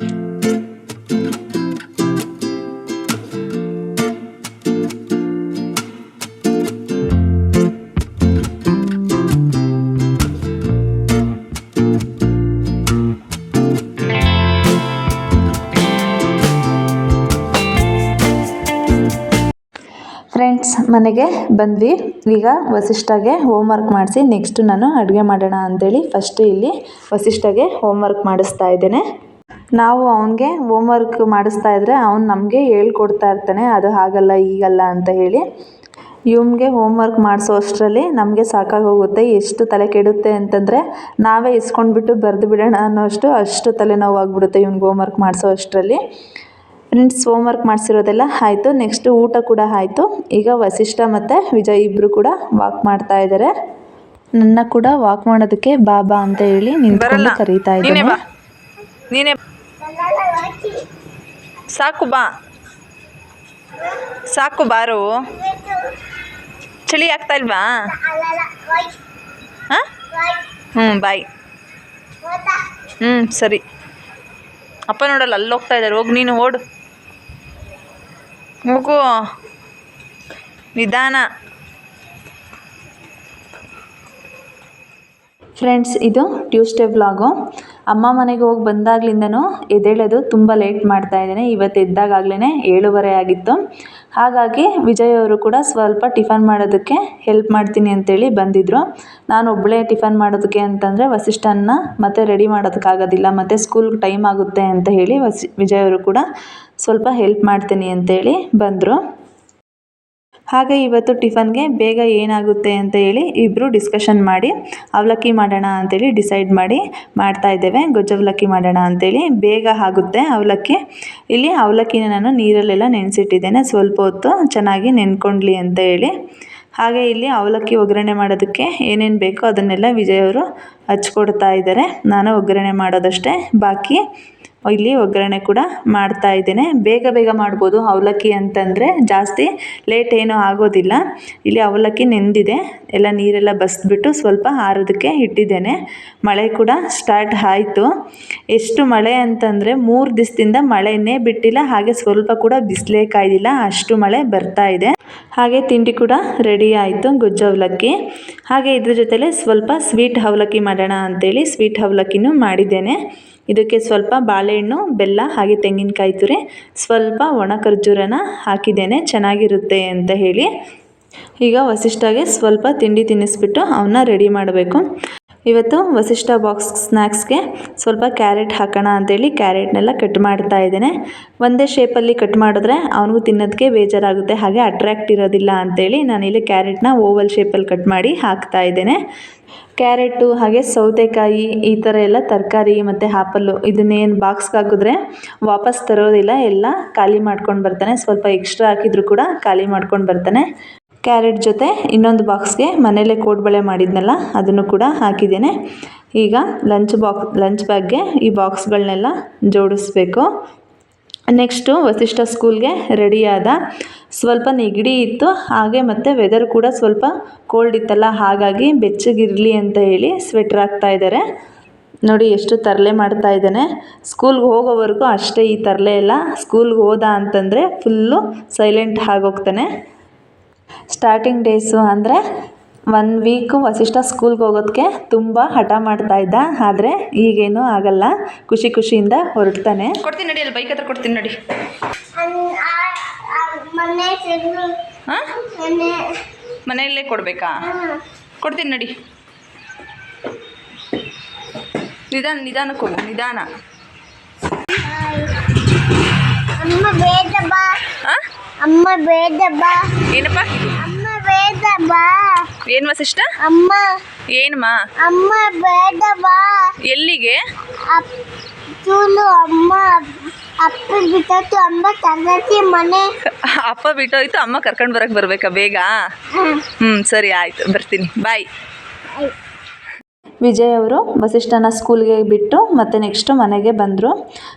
ಮನೆಗೆ ಬಂದ್ವಿ. ಈಗ ವಸಿಷ್ಠಗೆ ಹೋಮ್ ವರ್ಕ್ ಮಾಡಿಸಿ ನೆಕ್ಸ್ಟು ನಾನು ಅಡುಗೆ ಮಾಡೋಣ ಅಂಥೇಳಿ ಫಸ್ಟು ಇಲ್ಲಿ ವಸಿಷ್ಠಗೆ ಹೋಮ್ ವರ್ಕ್ ಮಾಡಿಸ್ತಾ ಇದ್ದೇನೆ. ನಾವು ಅವನಿಗೆ ಹೋಮ್ ವರ್ಕ್ ಮಾಡಿಸ್ತಾ ಇದ್ದರೆ ಅವ್ನು ನಮಗೆ ಹೇಳ್ಕೊಡ್ತಾ ಇರ್ತಾನೆ ಅದು ಹಾಗಲ್ಲ ಈಗಲ್ಲ ಅಂತ ಹೇಳಿ ಇವ್ನಿಗೆ ಹೋಮ್ ವರ್ಕ್ ಮಾಡಿಸೋ ಅಷ್ಟರಲ್ಲಿ ನಮಗೆ ಸಾಕಾಗೋಗುತ್ತೆ ಎಷ್ಟು ತಲೆ ಕೆಡುತ್ತೆ ಅಂತಂದರೆ ನಾವೇ ಇಸ್ಕೊಂಡ್ಬಿಟ್ಟು ಬರೆದು ಬಿಡೋಣ ಅನ್ನೋಷ್ಟು ಅಷ್ಟು ತಲೆನೋವಾಗ್ಬಿಡುತ್ತೆ ಇವ್ನಿಗೆ ಹೋಮ್ ವರ್ಕ್ ಮಾಡಿಸೋ ಅಷ್ಟರಲ್ಲಿ. ಫ್ರೆಂಡ್ಸ್ ಹೋಮ್ ವರ್ಕ್ ಮಾಡಿಸಿರೋದೆಲ್ಲ ಆಯಿತು ನೆಕ್ಸ್ಟ್ ಊಟ ಕೂಡ ಆಯಿತು ಈಗ ವಸಿಷ್ಠ ಮತ್ತು ವಿಜಯ್ ಇಬ್ಬರು ಕೂಡ ವಾಕ್ ಮಾಡ್ತಾ ಇದ್ದಾರೆ ನನ್ನ ಕೂಡ ವಾಕ್ ಮಾಡೋದಕ್ಕೆ ಬಾಬಾ ಅಂತ ಹೇಳಿ ನಿಂತ್ಕೊಂಡು ಕರೀತಾ ಇದ್ದೀನಿ. ನೀನೇ ಸಾಕು ಬಾ. ಸಾಕು ಬಾರು. ಚಳಿ ಆಗ್ತಾ ಇಲ್ವಾ? ಹಾಂ? ಹ್ಞೂ ಬಾಯ್. ಹ್ಞೂ ಸರಿ. ಅಪ್ಪ ನೋಡಲ್ಲ, ಅಲ್ಲಿ ಹೋಗ್ತಾ ಇದ್ದಾರೆ ಹೋಗಿ, ನೀನು ಓಡು. ಹೋಗು. ನಿಧಾನ. ಫ್ರೆಂಡ್ಸ್ ಇದು ಟ್ಯೂಸ್ಡೇ ವ್ಲಾಗು ಅಮ್ಮ ಮನೆಗೆ ಹೋಗಿ ಬಂದಾಗ್ಲಿಂದನೂ ಎದ್ದೇಳೋದು ತುಂಬ ಲೇಟ್ ಮಾಡ್ತಾ ಇದ್ದಾನೆ. ಇವತ್ತು ಎದ್ದಾಗಲೇ ಏಳುವರೆ ಆಗಿತ್ತು. ಹಾಗಾಗಿ ವಿಜಯ್ ಅವರು ಕೂಡ ಸ್ವಲ್ಪ ಟಿಫನ್ ಮಾಡೋದಕ್ಕೆ ಹೆಲ್ಪ್ ಮಾಡ್ತೀನಿ ಅಂತೇಳಿ ಬಂದಿದ್ದರು ನಾನು ಒಬ್ಬಳೇ ಟಿಫನ್ ಮಾಡೋದಕ್ಕೆ ಅಂತಂದರೆ ವಸಿಷ್ಠನ್ನ ಮತ್ತೆ ರೆಡಿ ಮಾಡೋದಕ್ಕಾಗೋದಿಲ್ಲ, ಮತ್ತು ಸ್ಕೂಲ್ಗೆ ಟೈಮ್ ಆಗುತ್ತೆ ಅಂತ ಹೇಳಿ ವಸಿ, ವಿಜಯ್ ಅವರು ಕೂಡ ಸ್ವಲ್ಪ ಹೆಲ್ಪ್ ಮಾಡ್ತೀನಿ ಅಂತೇಳಿ ಬಂದರು. ಹಾಗೆ ಇವತ್ತು ಟಿಫನ್ಗೆ ಬೇಗ ಏನಾಗುತ್ತೆ ಅಂತ ಹೇಳಿ ಇಬ್ಬರು ಡಿಸ್ಕಷನ್ ಮಾಡಿ, ಅವಲಕ್ಕಿ ಮಾಡೋಣ ಅಂತೇಳಿ ಡಿಸೈಡ್ ಮಾಡಿ ಮಾಡ್ತಾ ಇದ್ದೇವೆ. ಗೊಜ್ಜು ಅವಲಕ್ಕಿ ಮಾಡೋಣ ಅಂತೇಳಿ ಬೇಗ ಆಗುತ್ತೆ ಅವಲಕ್ಕಿ. ಇಲ್ಲಿ ಅವಲಕ್ಕಿನ ನಾನು ನೀರಲ್ಲೆಲ್ಲ ನೆನೆಸಿಟ್ಟಿದ್ದೇನೆ, ಸ್ವಲ್ಪ ಹೊತ್ತು ಚೆನ್ನಾಗಿ ನೆನ್ಕೊಂಡ್ಲಿ ಅಂತ ಹೇಳಿ. ಹಾಗೆ ಇಲ್ಲಿ ಅವಲಕ್ಕಿ ಒಗ್ಗರಣೆ ಮಾಡೋದಕ್ಕೆ ಏನೇನು ಬೇಕೋ ಅದನ್ನೆಲ್ಲ ವಿಜಯ್ ಅವರು ಹಚ್ಕೊಡ್ತಾ ಇದ್ದಾರೆ. ನಾನು ಒಗ್ಗರಣೆ ಮಾಡೋದಷ್ಟೇ. ಬಾಕಿ ಇಲ್ಲಿ ಒಗ್ಗರಣೆ ಕೂಡ ಮಾಡ್ತಾ ಇದ್ದೇನೆ. ಬೇಗ ಬೇಗ ಮಾಡ್ಬೋದು ಅವಲಕ್ಕಿ ಅಂತಂದರೆ. ಜಾಸ್ತಿ ಲೇಟ್ ಏನೂ ಆಗೋದಿಲ್ಲ. ಇಲ್ಲಿ ಅವಲಕ್ಕಿ ನೆಂದಿದೆ. ಎಲ್ಲ ನೀರೆಲ್ಲ ಬಸ್ಬಿಟ್ಟು ಸ್ವಲ್ಪ ಆರೋದಕ್ಕೆ ಇಟ್ಟಿದ್ದೇನೆ. ಮಳೆ ಕೂಡ ಸ್ಟಾರ್ಟ್ ಆಯಿತು. ಎಷ್ಟು ಮಳೆ ಅಂತಂದರೆ ಮೂರು ದಿವಸದಿಂದ ಮಳೆನೇ ಬಿಟ್ಟಿಲ್ಲ. ಹಾಗೆ ಸ್ವಲ್ಪ ಕೂಡ ಬಿಸಿಲೇ ಕಾಯ್ದಿಲ್ಲ. ಅಷ್ಟು ಮಳೆ ಬರ್ತಾ ಇದೆ. ಹಾಗೆ ತಿಂಡಿ ಕೂಡ ರೆಡಿ ಆಯಿತು ಗೊಜ್ಜು ಅವಲಕ್ಕಿ. ಹಾಗೆ ಇದ್ರ ಜೊತೆಲೆ ಸ್ವಲ್ಪ ಸ್ವೀಟ್ ಅವಲಕ್ಕಿ ಮಾಡೋಣ ಅಂತೇಳಿ ಸ್ವೀಟ್ ಅವಲಕ್ಕಿನೂ ಮಾಡಿದ್ದೇನೆ. ಇದಕ್ಕೆ ಸ್ವಲ್ಪ ಬಾಳೆಹಣ್ಣು, ಬೆಲ್ಲ ಹಾಗೆ ತೆಂಗಿನಕಾಯಿ ತುರಿ, ಸ್ವಲ್ಪ ಒಣ ಖರ್ಜೂರನ ಹಾಕಿದ್ದೇನೆ, ಚೆನ್ನಾಗಿರುತ್ತೆ ಅಂತ ಹೇಳಿ. ಈಗ ವಸಿಷ್ಠಗೆ ಸ್ವಲ್ಪ ತಿಂಡಿ ತಿನ್ನಿಸ್ಬಿಟ್ಟು ಅವನ್ನ ರೆಡಿ ಮಾಡಬೇಕು. ಇವತ್ತು ವಸಿಷ್ಠ ಬಾಕ್ಸ್ ಸ್ನ್ಯಾಕ್ಸ್ಗೆ ಸ್ವಲ್ಪ ಕ್ಯಾರೆಟ್ ಹಾಕೋಣ ಅಂತೇಳಿ ಕ್ಯಾರೆಟ್ನೆಲ್ಲ ಕಟ್ ಮಾಡ್ತಾ ಇದ್ದೇನೆ. ಒಂದೇ ಶೇಪಲ್ಲಿ ಕಟ್ ಮಾಡಿದ್ರೆ ಅವನಿಗೂ ತಿನ್ನೋದಕ್ಕೆ ಬೇಜಾರಾಗುತ್ತೆ, ಹಾಗೆ ಅಟ್ರ್ಯಾಕ್ಟ್ ಇರೋದಿಲ್ಲ ಅಂತೇಳಿ ನಾನಿಲ್ಲಿ ಕ್ಯಾರೆಟ್ನ ಓವಲ್ ಶೇಪಲ್ಲಿ ಕಟ್ ಮಾಡಿ ಹಾಕ್ತಾ ಇದ್ದೇನೆ. ಕ್ಯಾರೆಟು, ಹಾಗೆ ಸೌತೆಕಾಯಿ, ಈ ಥರ ಎಲ್ಲ ತರಕಾರಿ ಮತ್ತು ಆ್ಯಪಲ್ಲು ಇದನ್ನೇನು ಬಾಕ್ಸ್ಗೆ ಹಾಕಿದ್ರೆ ವಾಪಸ್ ತರೋದಿಲ್ಲ, ಎಲ್ಲ ಖಾಲಿ ಮಾಡ್ಕೊಂಡು ಬರ್ತಾನೆ. ಸ್ವಲ್ಪ ಎಕ್ಸ್ಟ್ರಾ ಹಾಕಿದ್ರು ಕೂಡ ಖಾಲಿ ಮಾಡ್ಕೊಂಡು ಬರ್ತಾನೆ. ಕ್ಯಾರೆಟ್ ಜೊತೆ ಇನ್ನೊಂದು ಬಾಕ್ಸ್ಗೆ ಮನೇಲೇ ಕೋಡ್ಬಳೆ ಮಾಡಿದ್ನಲ್ಲ, ಅದನ್ನು ಕೂಡ ಹಾಕಿದ್ದೇನೆ. ಈಗ ಲಂಚ್ ಬಾಕ್ಸ್ ಲಂಚ್ ಬ್ಯಾಗ್ಗೆ ಈ ಬಾಕ್ಸ್ಗಳನ್ನೆಲ್ಲ ಜೋಡಿಸ್ಬೇಕು. ನೆಕ್ಸ್ಟು ವಸಿಷ್ಠ ಸ್ಕೂಲ್ಗೆ ರೆಡಿಯಾದ ಸ್ವಲ್ಪ ನೆಗಡಿ ಇತ್ತು, ಹಾಗೆ ಮತ್ತು ವೆದರ್ ಕೂಡ ಸ್ವಲ್ಪ ಕೋಲ್ಡ್ ಇತ್ತಲ್ಲ, ಹಾಗಾಗಿ ಬೆಚ್ಚಗಿರಲಿ ಅಂತ ಹೇಳಿ ಸ್ವೆಟ್ರ್ ಹಾಕ್ತಾ ಇದ್ದಾರೆ. ನೋಡಿ ಎಷ್ಟು ತರಲೆ ಮಾಡ್ತಾ ಇದ್ದಾನೆ. ಸ್ಕೂಲ್ಗೆ ಹೋಗೋವರೆಗೂ ಅಷ್ಟೇ ಈ ತರಲೆ ಎಲ್ಲ. ಸ್ಕೂಲ್ಗೆ ಹೋದ ಅಂತಂದರೆ ಫುಲ್ಲು ಸೈಲೆಂಟ್ ಆಗೋಗ್ತಾನೆ. ಸ್ಟಾರ್ಟಿಂಗ್ ಡೇಸು ಅಂದರೆ ಒನ್ ವೀಕು ವಸಿಷ್ಠ ಸ್ಕೂಲ್ಗೆ ಹೋಗೋದಕ್ಕೆ ತುಂಬ ಹಠ ಮಾಡ್ತಾ ಇದ್ದ. ಆದರೆ ಈಗೇನು ಆಗಲ್ಲ. ಖುಷಿ ಖುಷಿಯಿಂದ ಹೊರಡ್ತಾನೆ. ಕೊಡ್ತೀನಿ ನಡಿ ಅಲ್ಲಿ ಬೈಕ್ ಹತ್ರ ಕೊಡ್ತೀನಿ ನಡಿ. ಮನೆ ಸಿಗ್ಲು ಹಾಂ ಮನೆ. ಮನೆಯಲ್ಲೇ ಕೊಡಬೇಕಾ? ಕೊಡ್ತೀನಿ ನಡಿ. ನಿಧಾನ ನಿಧಾನಕ್ಕೆ ಹೋಗು ನಿಧಾನ. ಅಮ್ಮ ಬೇಡ ಬಾ. ಏನಪ್ಪ? ಅಮ್ಮ ಬೇಡ ಬಾ. ಏನು ವಸಿಷ್ಠ ಅಮ್ಮ. ಏನಮ್ಮ ಅಮ್ಮ ಬೇಡ ಬಾ. ಎಲ್ಲಿಗೆ? ಚೂಲು ಅಮ್ಮ ಅಪ್ಪ ಬಿಟ್ಟು ಅಮ್ಮ ತನ್ನತಿ ಮನೆ. ಅಪ್ಪ ಬಿಟ್ಟೋಯ್ತು ಅಮ್ಮ ಕರ್ಕೊಂಡು ಬರಕ್ ಬರಬೇಕಾ ಬೇಗ? ಹ್ಮ್. ಸರಿ ಆಯ್ತು ಬರ್ತೀನಿ. ಬಾಯ್ ವಿಜಯ್ ಅವರು ವಸಿಷ್ಠನ ಸ್ಕೂಲ್ಗೆ ಬಿಟ್ಟು ಮತ್ತೆ ನೆಕ್ಸ್ಟು ಮನೆಗೆ ಬಂದರು.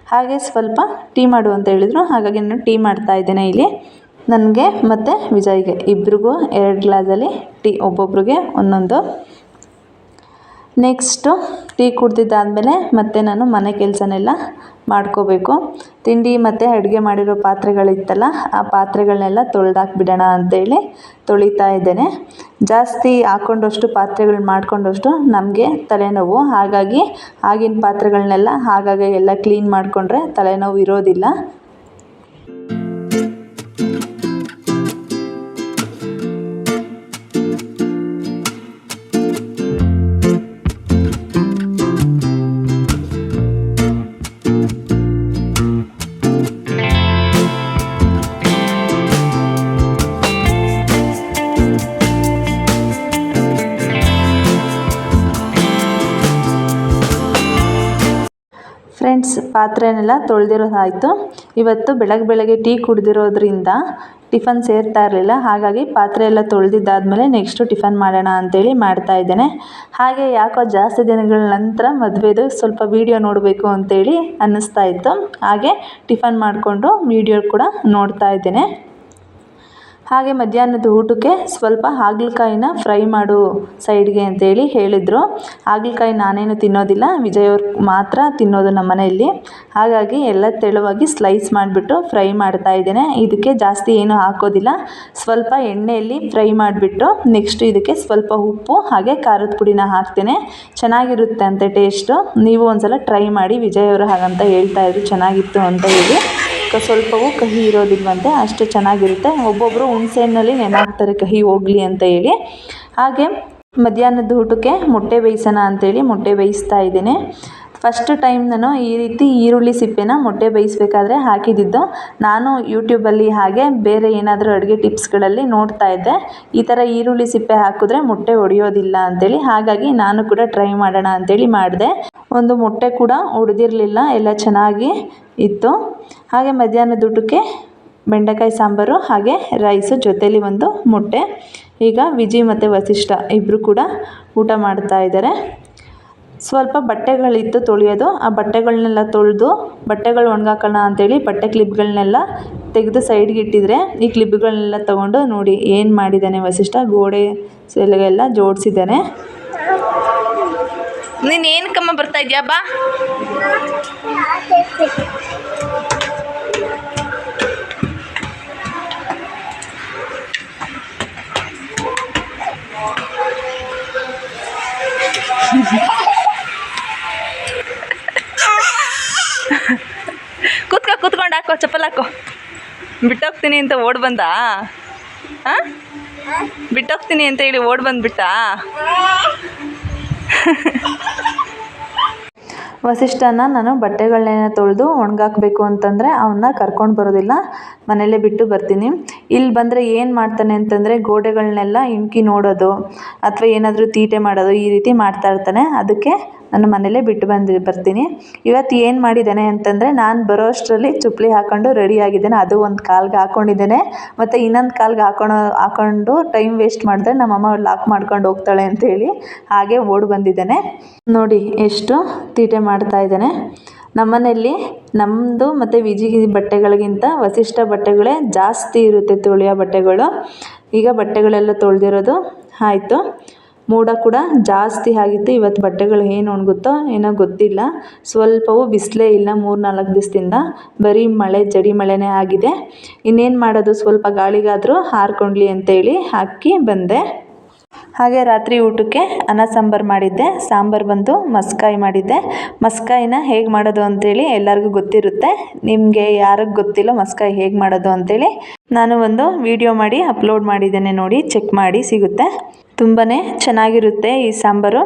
ಹಾಗೆ ಸ್ವಲ್ಪ ಟೀ ಮಾಡು ಅಂತ ಹೇಳಿದರು. ಹಾಗಾಗಿ ನಾನು ಟೀ ಮಾಡ್ತಾ ಇದ್ದೇನೆ ಇಲ್ಲಿ. ನನಗೆ ಮತ್ತು ವಿಜಯ್ಗೆ ಇಬ್ರಿಗೂ ಎರಡು ಗ್ಲಾಸಲ್ಲಿ ಟೀ ಒಬ್ಬೊಬ್ರಿಗೆ ಒಂದೊಂದು. ನೆಕ್ಸ್ಟು ಟೀ ಕುಡ್ದಿದ್ದಾದಮೇಲೆ ಮತ್ತೆ ನಾನು ಮನೆ ಕೆಲಸನೆಲ್ಲ ಮಾಡ್ಕೋಬೇಕು. ತಿಂಡಿ ಮತ್ತು ಅಡುಗೆ ಮಾಡಿರೋ ಪಾತ್ರೆಗಳಿತ್ತಲ್ಲ, ಆ ಪಾತ್ರೆಗಳನ್ನೆಲ್ಲ ತೊಳೆದಾಕ್ಬಿಡೋಣ ಅಂತೇಳಿ ತೊಳಿತಾ ಇದ್ದೇನೆ. ಜಾಸ್ತಿ ಹಾಕ್ಕೊಂಡಷ್ಟು ಪಾತ್ರೆಗಳು ಮಾಡ್ಕೊಂಡಷ್ಟು ನಮಗೆ ತಲೆನೋವು. ಹಾಗಾಗಿ ಆಗಿನ ಪಾತ್ರೆಗಳನ್ನೆಲ್ಲ ಆಗಾಗ ಎಲ್ಲ ಕ್ಲೀನ್ ಮಾಡಿಕೊಂಡ್ರೆ ತಲೆನೋವು ಇರೋದಿಲ್ಲ. ಪಾತ್ರೆನೆಲ್ಲ ತೊಳೆದಿರೋದಾಯಿತು. ಇವತ್ತು ಬೆಳಗ್ಗೆ ಬೆಳಗ್ಗೆ ಟೀ ಕುಡಿದಿರೋದ್ರಿಂದ ಟಿಫನ್ ಸೇರ್ತಾ ಇರಲಿಲ್ಲ. ಹಾಗಾಗಿ ಪಾತ್ರೆ ಎಲ್ಲ ತೊಳೆದಿದ್ದಾದಮೇಲೆ ನೆಕ್ಸ್ಟು ಟಿಫನ್ ಮಾಡೋಣ ಅಂತೇಳಿ ಮಾಡ್ತಾ ಇದ್ದೇನೆ. ಹಾಗೆ ಯಾಕೋ ಜಾಸ್ತಿ ದಿನಗಳ ನಂತರ ಮದುವೆದು ಸ್ವಲ್ಪ ವೀಡಿಯೋ ನೋಡಬೇಕು ಅಂತೇಳಿ ಅನ್ನಿಸ್ತಾ ಇತ್ತು. ಹಾಗೆ ಟಿಫನ್ ಮಾಡಿಕೊಂಡು ವೀಡಿಯೋ ಕೂಡ ನೋಡ್ತಾ ಇದ್ದೇನೆ. ಹಾಗೆ ಮಧ್ಯಾಹ್ನದ ಊಟಕ್ಕೆ ಸ್ವಲ್ಪ ಹಾಗಲಕಾಯಿನ ಫ್ರೈ ಮಾಡು ಸೈಡ್ಗೆ ಅಂತೇಳಿ ಹೇಳಿದರು. ಹಾಗಲಕಾಯಿ ನಾನೇನು ತಿನ್ನೋದಿಲ್ಲ, ವಿಜಯ್ ಅವ್ರು ಮಾತ್ರ ತಿನ್ನೋದು ನಮ್ಮ ಮನೆಯಲ್ಲಿ. ಹಾಗಾಗಿ ಎಲ್ಲ ತೆಳುವಾಗಿ ಸ್ಲೈಸ್ ಮಾಡಿಬಿಟ್ಟು ಫ್ರೈ ಮಾಡ್ತಾ ಇದ್ದೇನೆ. ಇದಕ್ಕೆ ಜಾಸ್ತಿ ಏನು ಹಾಕೋದಿಲ್ಲ. ಸ್ವಲ್ಪ ಎಣ್ಣೆಯಲ್ಲಿ ಫ್ರೈ ಮಾಡಿಬಿಟ್ಟು ನೆಕ್ಸ್ಟ್ ಇದಕ್ಕೆ ಸ್ವಲ್ಪ ಉಪ್ಪು, ಹಾಗೆ ಖಾರದ ಪುಡಿನ ಹಾಕ್ತೇನೆ. ಚೆನ್ನಾಗಿರುತ್ತೆ ಅಂತೆ ಟೇಸ್ಟು ನೀವು ಒಂದ್ಸಲ ಟ್ರೈ ಮಾಡಿ, ವಿಜಯ್ ಅವರು ಹಾಗಂತ ಹೇಳ್ತಾ ಇದ್ರು, ಚೆನ್ನಾಗಿತ್ತು ಅಂತ ಹೇಳಿ. ಕ- ಸ್ವಲ್ಪವೂ ಕಹಿ ಇರೋದಿಲ್ವಂತೆ, ಅಷ್ಟು ಚೆನ್ನಾಗಿರುತ್ತೆ. ಒಬ್ಬೊಬ್ಬರು ಹುಣಸೆಹಣ್ಣಲ್ಲಿ ನೆನೆ ಹಾಕ್ತಾರೆ ಕಹಿ ಹೋಗಲಿ ಅಂತ ಹೇಳಿ. ಹಾಗೆ ಮಧ್ಯಾಹ್ನದ ಊಟಕ್ಕೆ ಮೊಟ್ಟೆ ಬೇಯಿಸೋಣ ಅಂತೇಳಿ ಮೊಟ್ಟೆ ಬೇಯಿಸ್ತಾ ಇದ್ದೇನೆ. ಫಸ್ಟ್ ಟೈಮ್ ನಾನು ಈ ರೀತಿ ಈರುಳ್ಳಿ ಸಿಪ್ಪೆನ ಮೊಟ್ಟೆ ಬೇಯಿಸಬೇಕಾದ್ರೆ ಹಾಕಿದ್ದಿದ್ದು ನಾನು ಯೂಟ್ಯೂಬಲ್ಲಿ ಹಾಗೆ ಬೇರೆ ಏನಾದರೂ ಅಡುಗೆ ಟಿಪ್ಸ್ಗಳಲ್ಲಿ ನೋಡ್ತಾ ಇದ್ದೆ. ಈ ಥರ ಈರುಳ್ಳಿ ಸಿಪ್ಪೆ ಹಾಕಿದ್ರೆ ಮೊಟ್ಟೆ ಒಡೆಯೋದಿಲ್ಲ ಅಂತೇಳಿ ಹಾಗಾಗಿ ನಾನು ಕೂಡ ಟ್ರೈ ಮಾಡೋಣ ಅಂತೇಳಿ ಮಾಡಿದೆ. ಒಂದು ಮೊಟ್ಟೆ ಕೂಡ ಒಡೆದಿರಲಿಲ್ಲ ಎಲ್ಲ ಚೆನ್ನಾಗಿ ಇತ್ತು. ಹಾಗೆ ಮಧ್ಯಾಹ್ನದ ಊಟಕ್ಕೆ ಬೆಂಡೆಕಾಯಿ ಸಾಂಬಾರು ಹಾಗೆ ರೈಸು ಜೊತೇಲಿ ಒಂದು ಮೊಟ್ಟೆ. ಈಗ ವಿಜಿ ಮತ್ತು ವಸಿಷ್ಠ ಇಬ್ಬರು ಕೂಡ ಊಟ ಮಾಡ್ತಾ ಇದ್ದಾರೆ. ಸ್ವಲ್ಪ ಬಟ್ಟೆಗಳಿತ್ತು ತೊಳೆಯೋದು. ಆ ಬಟ್ಟೆಗಳನ್ನೆಲ್ಲ ತೊಳೆದು ಬಟ್ಟೆಗಳು ಒಣಗಾಕೋಣ ಅಂತೇಳಿ ಬಟ್ಟೆ ಕ್ಲಿಪ್ಗಳನ್ನೆಲ್ಲ ತೆಗೆದು ಸೈಡ್ಗೆ ಇಟ್ಟಿದ್ರೆ ಈ ಕ್ಲಿಪ್ಗಳನ್ನೆಲ್ಲ ತೊಗೊಂಡು ನೋಡಿ ಏನು ಮಾಡಿದ್ದಾನೆ ವಸಿಷ್ಠ. ಗೋಡೆ ಸೆಲ್ಗೆಲ್ಲ ಜೋಡಿಸಿದ್ದಾನೆ. ನೀನು ಏನಕ್ಕಮ್ಮ ಬರ್ತಾ ಇದೆಯಾ? ಬಾ. ಕೂತ್ಕೋ, ಕೂತ್ಕೊಂಡು ಹಾಕೋ, ಚಪ್ಪಲ್ ಹಾಕೋ. ಬಿಟ್ಟೋಗ್ತೀನಿ ಅಂತ ಓಡ್ ಬಂದ? ಬಿಟ್ಟೋಗ್ತೀನಿ ಅಂತ ಹೇಳಿ ಓಡ್ ಬಂದ್ಬಿಟ್ಟ? ವಸಿಷ್ಠನ ನಾನು ಬಟ್ಟೆಗಳನ್ನೆಲ್ಲ ತೊಳೆದು ಒಣಗಾಕಬೇಕು ಅಂತಂದರೆ ಅವನ್ನ ಕರ್ಕೊಂಡು ಬರೋದಿಲ್ಲ. ಮನೆಯಲ್ಲೇ ಬಿಟ್ಟು ಬರ್ತೀನಿ. ಇಲ್ಲಿ ಬಂದರೆ ಏನು ಮಾಡ್ತಾನೆ ಅಂತಂದರೆ ಗೋಡೆಗಳನ್ನೆಲ್ಲ ಇಣುಕಿ ನೋಡೋದು, ಅಥವಾ ಏನಾದರೂ ತೀಟೆ ಮಾಡೋದು ಈ ರೀತಿ ಮಾಡ್ತಾ ಇರ್ತಾನೆ. ಅದಕ್ಕೆ ನಾನು ಮನೇಲೇ ಬಿಟ್ಟು ಬಂದು ಬರ್ತೀನಿ. ಇವತ್ತು ಏನು ಮಾಡಿದ್ದೇನೆ ಅಂತಂದರೆ ನಾನು ಬರೋ ಅಷ್ಟರಲ್ಲಿ ಚುಪ್ಲಿ ಹಾಕ್ಕೊಂಡು ರೆಡಿ ಆಗಿದ್ದೇನೆ. ಅದು ಒಂದು ಕಾಲ್ಗೆ ಹಾಕ್ಕೊಂಡಿದ್ದೇನೆ ಮತ್ತು ಇನ್ನೊಂದು ಕಾಲ್ಗೆ ಹಾಕೊಳೋ ಹಾಕ್ಕೊಂಡು ಟೈಮ್ ವೇಸ್ಟ್ ಮಾಡಿದ್ರೆ ನಮ್ಮಮ್ಮ ಲಾಕ್ ಮಾಡ್ಕೊಂಡು ಹೋಗ್ತಾಳೆ ಅಂತೇಳಿ ಹಾಗೆ ಓಡಿ ಬಂದಿದ್ದೇನೆ. ನೋಡಿ ಎಷ್ಟು ತೀಟೆ ಮಾಡ್ತಾ ಇದ್ದೇನೆ. ನಮ್ಮನೆಯಲ್ಲಿ ನಮ್ಮದು ಮತ್ತು ವಿಜಿ ಬಟ್ಟೆಗಳಿಗಿಂತ ವಸಿಷ್ಠ ಬಟ್ಟೆಗಳೇ ಜಾಸ್ತಿ ಇರುತ್ತೆ ತೊಳೆಯೋ ಬಟ್ಟೆಗಳು. ಈಗ ಬಟ್ಟೆಗಳೆಲ್ಲ ತೊಳೆದಿರೋದು ಆಯಿತು. ಮೋಡ ಕೂಡ ಜಾಸ್ತಿ ಆಗಿತ್ತು. ಇವತ್ತು ಬಟ್ಟೆಗಳು ಏನು ಒಣಗುತ್ತೋ ಏನೋ ಗೊತ್ತಿಲ್ಲ. ಸ್ವಲ್ಪವೂ ಬಿಸಿಲೇ ಇಲ್ಲ ಮೂರು ನಾಲ್ಕು ದಿವಸದಿಂದ. ಬರೀ ಮಳೆ, ಜಡಿ ಮಳೆನೇ ಆಗಿದೆ. ಇನ್ನೇನು ಮಾಡೋದು? ಸ್ವಲ್ಪ ಗಾಳಿಗಾದರೂ ಹಾರ್ಕೊಂಡ್ಲಿ ಅಂತೇಳಿ ಹಾಕಿ ಬಂದೆ. ಹಾಗೆ ರಾತ್ರಿ ಊಟಕ್ಕೆ ಅನ್ನ, ಸಾಂಬಾರು ಮಾಡಿದ್ದೆ. ಸಾಂಬಾರು ಬಂದು ಮಸ್ಕಾಯಿ ಮಾಡಿದ್ದೆ. ಮಸ್ಕಾಯಿನ ಹೇಗೆ ಮಾಡೋದು ಅಂತೇಳಿ ಎಲ್ಲರಿಗೂ ಗೊತ್ತಿರುತ್ತೆ. ನಿಮಗೆ ಯಾರಿಗೆ ಗೊತ್ತಿಲ್ಲ ಮಸ್ಕಾಯಿ ಹೇಗೆ ಮಾಡೋದು ಅಂತೇಳಿ ನಾನು ಒಂದು ವಿಡಿಯೋ ಮಾಡಿ, ಅಪ್ಲೋಡ್ ಮಾಡಿದ್ದೇನೆ ನೋಡಿ, ಚೆಕ್ ಮಾಡಿ ಸಿಗುತ್ತೆ. ತುಂಬಾ ಚೆನ್ನಾಗಿರುತ್ತೆ ಈ ಸಾಂಬಾರು.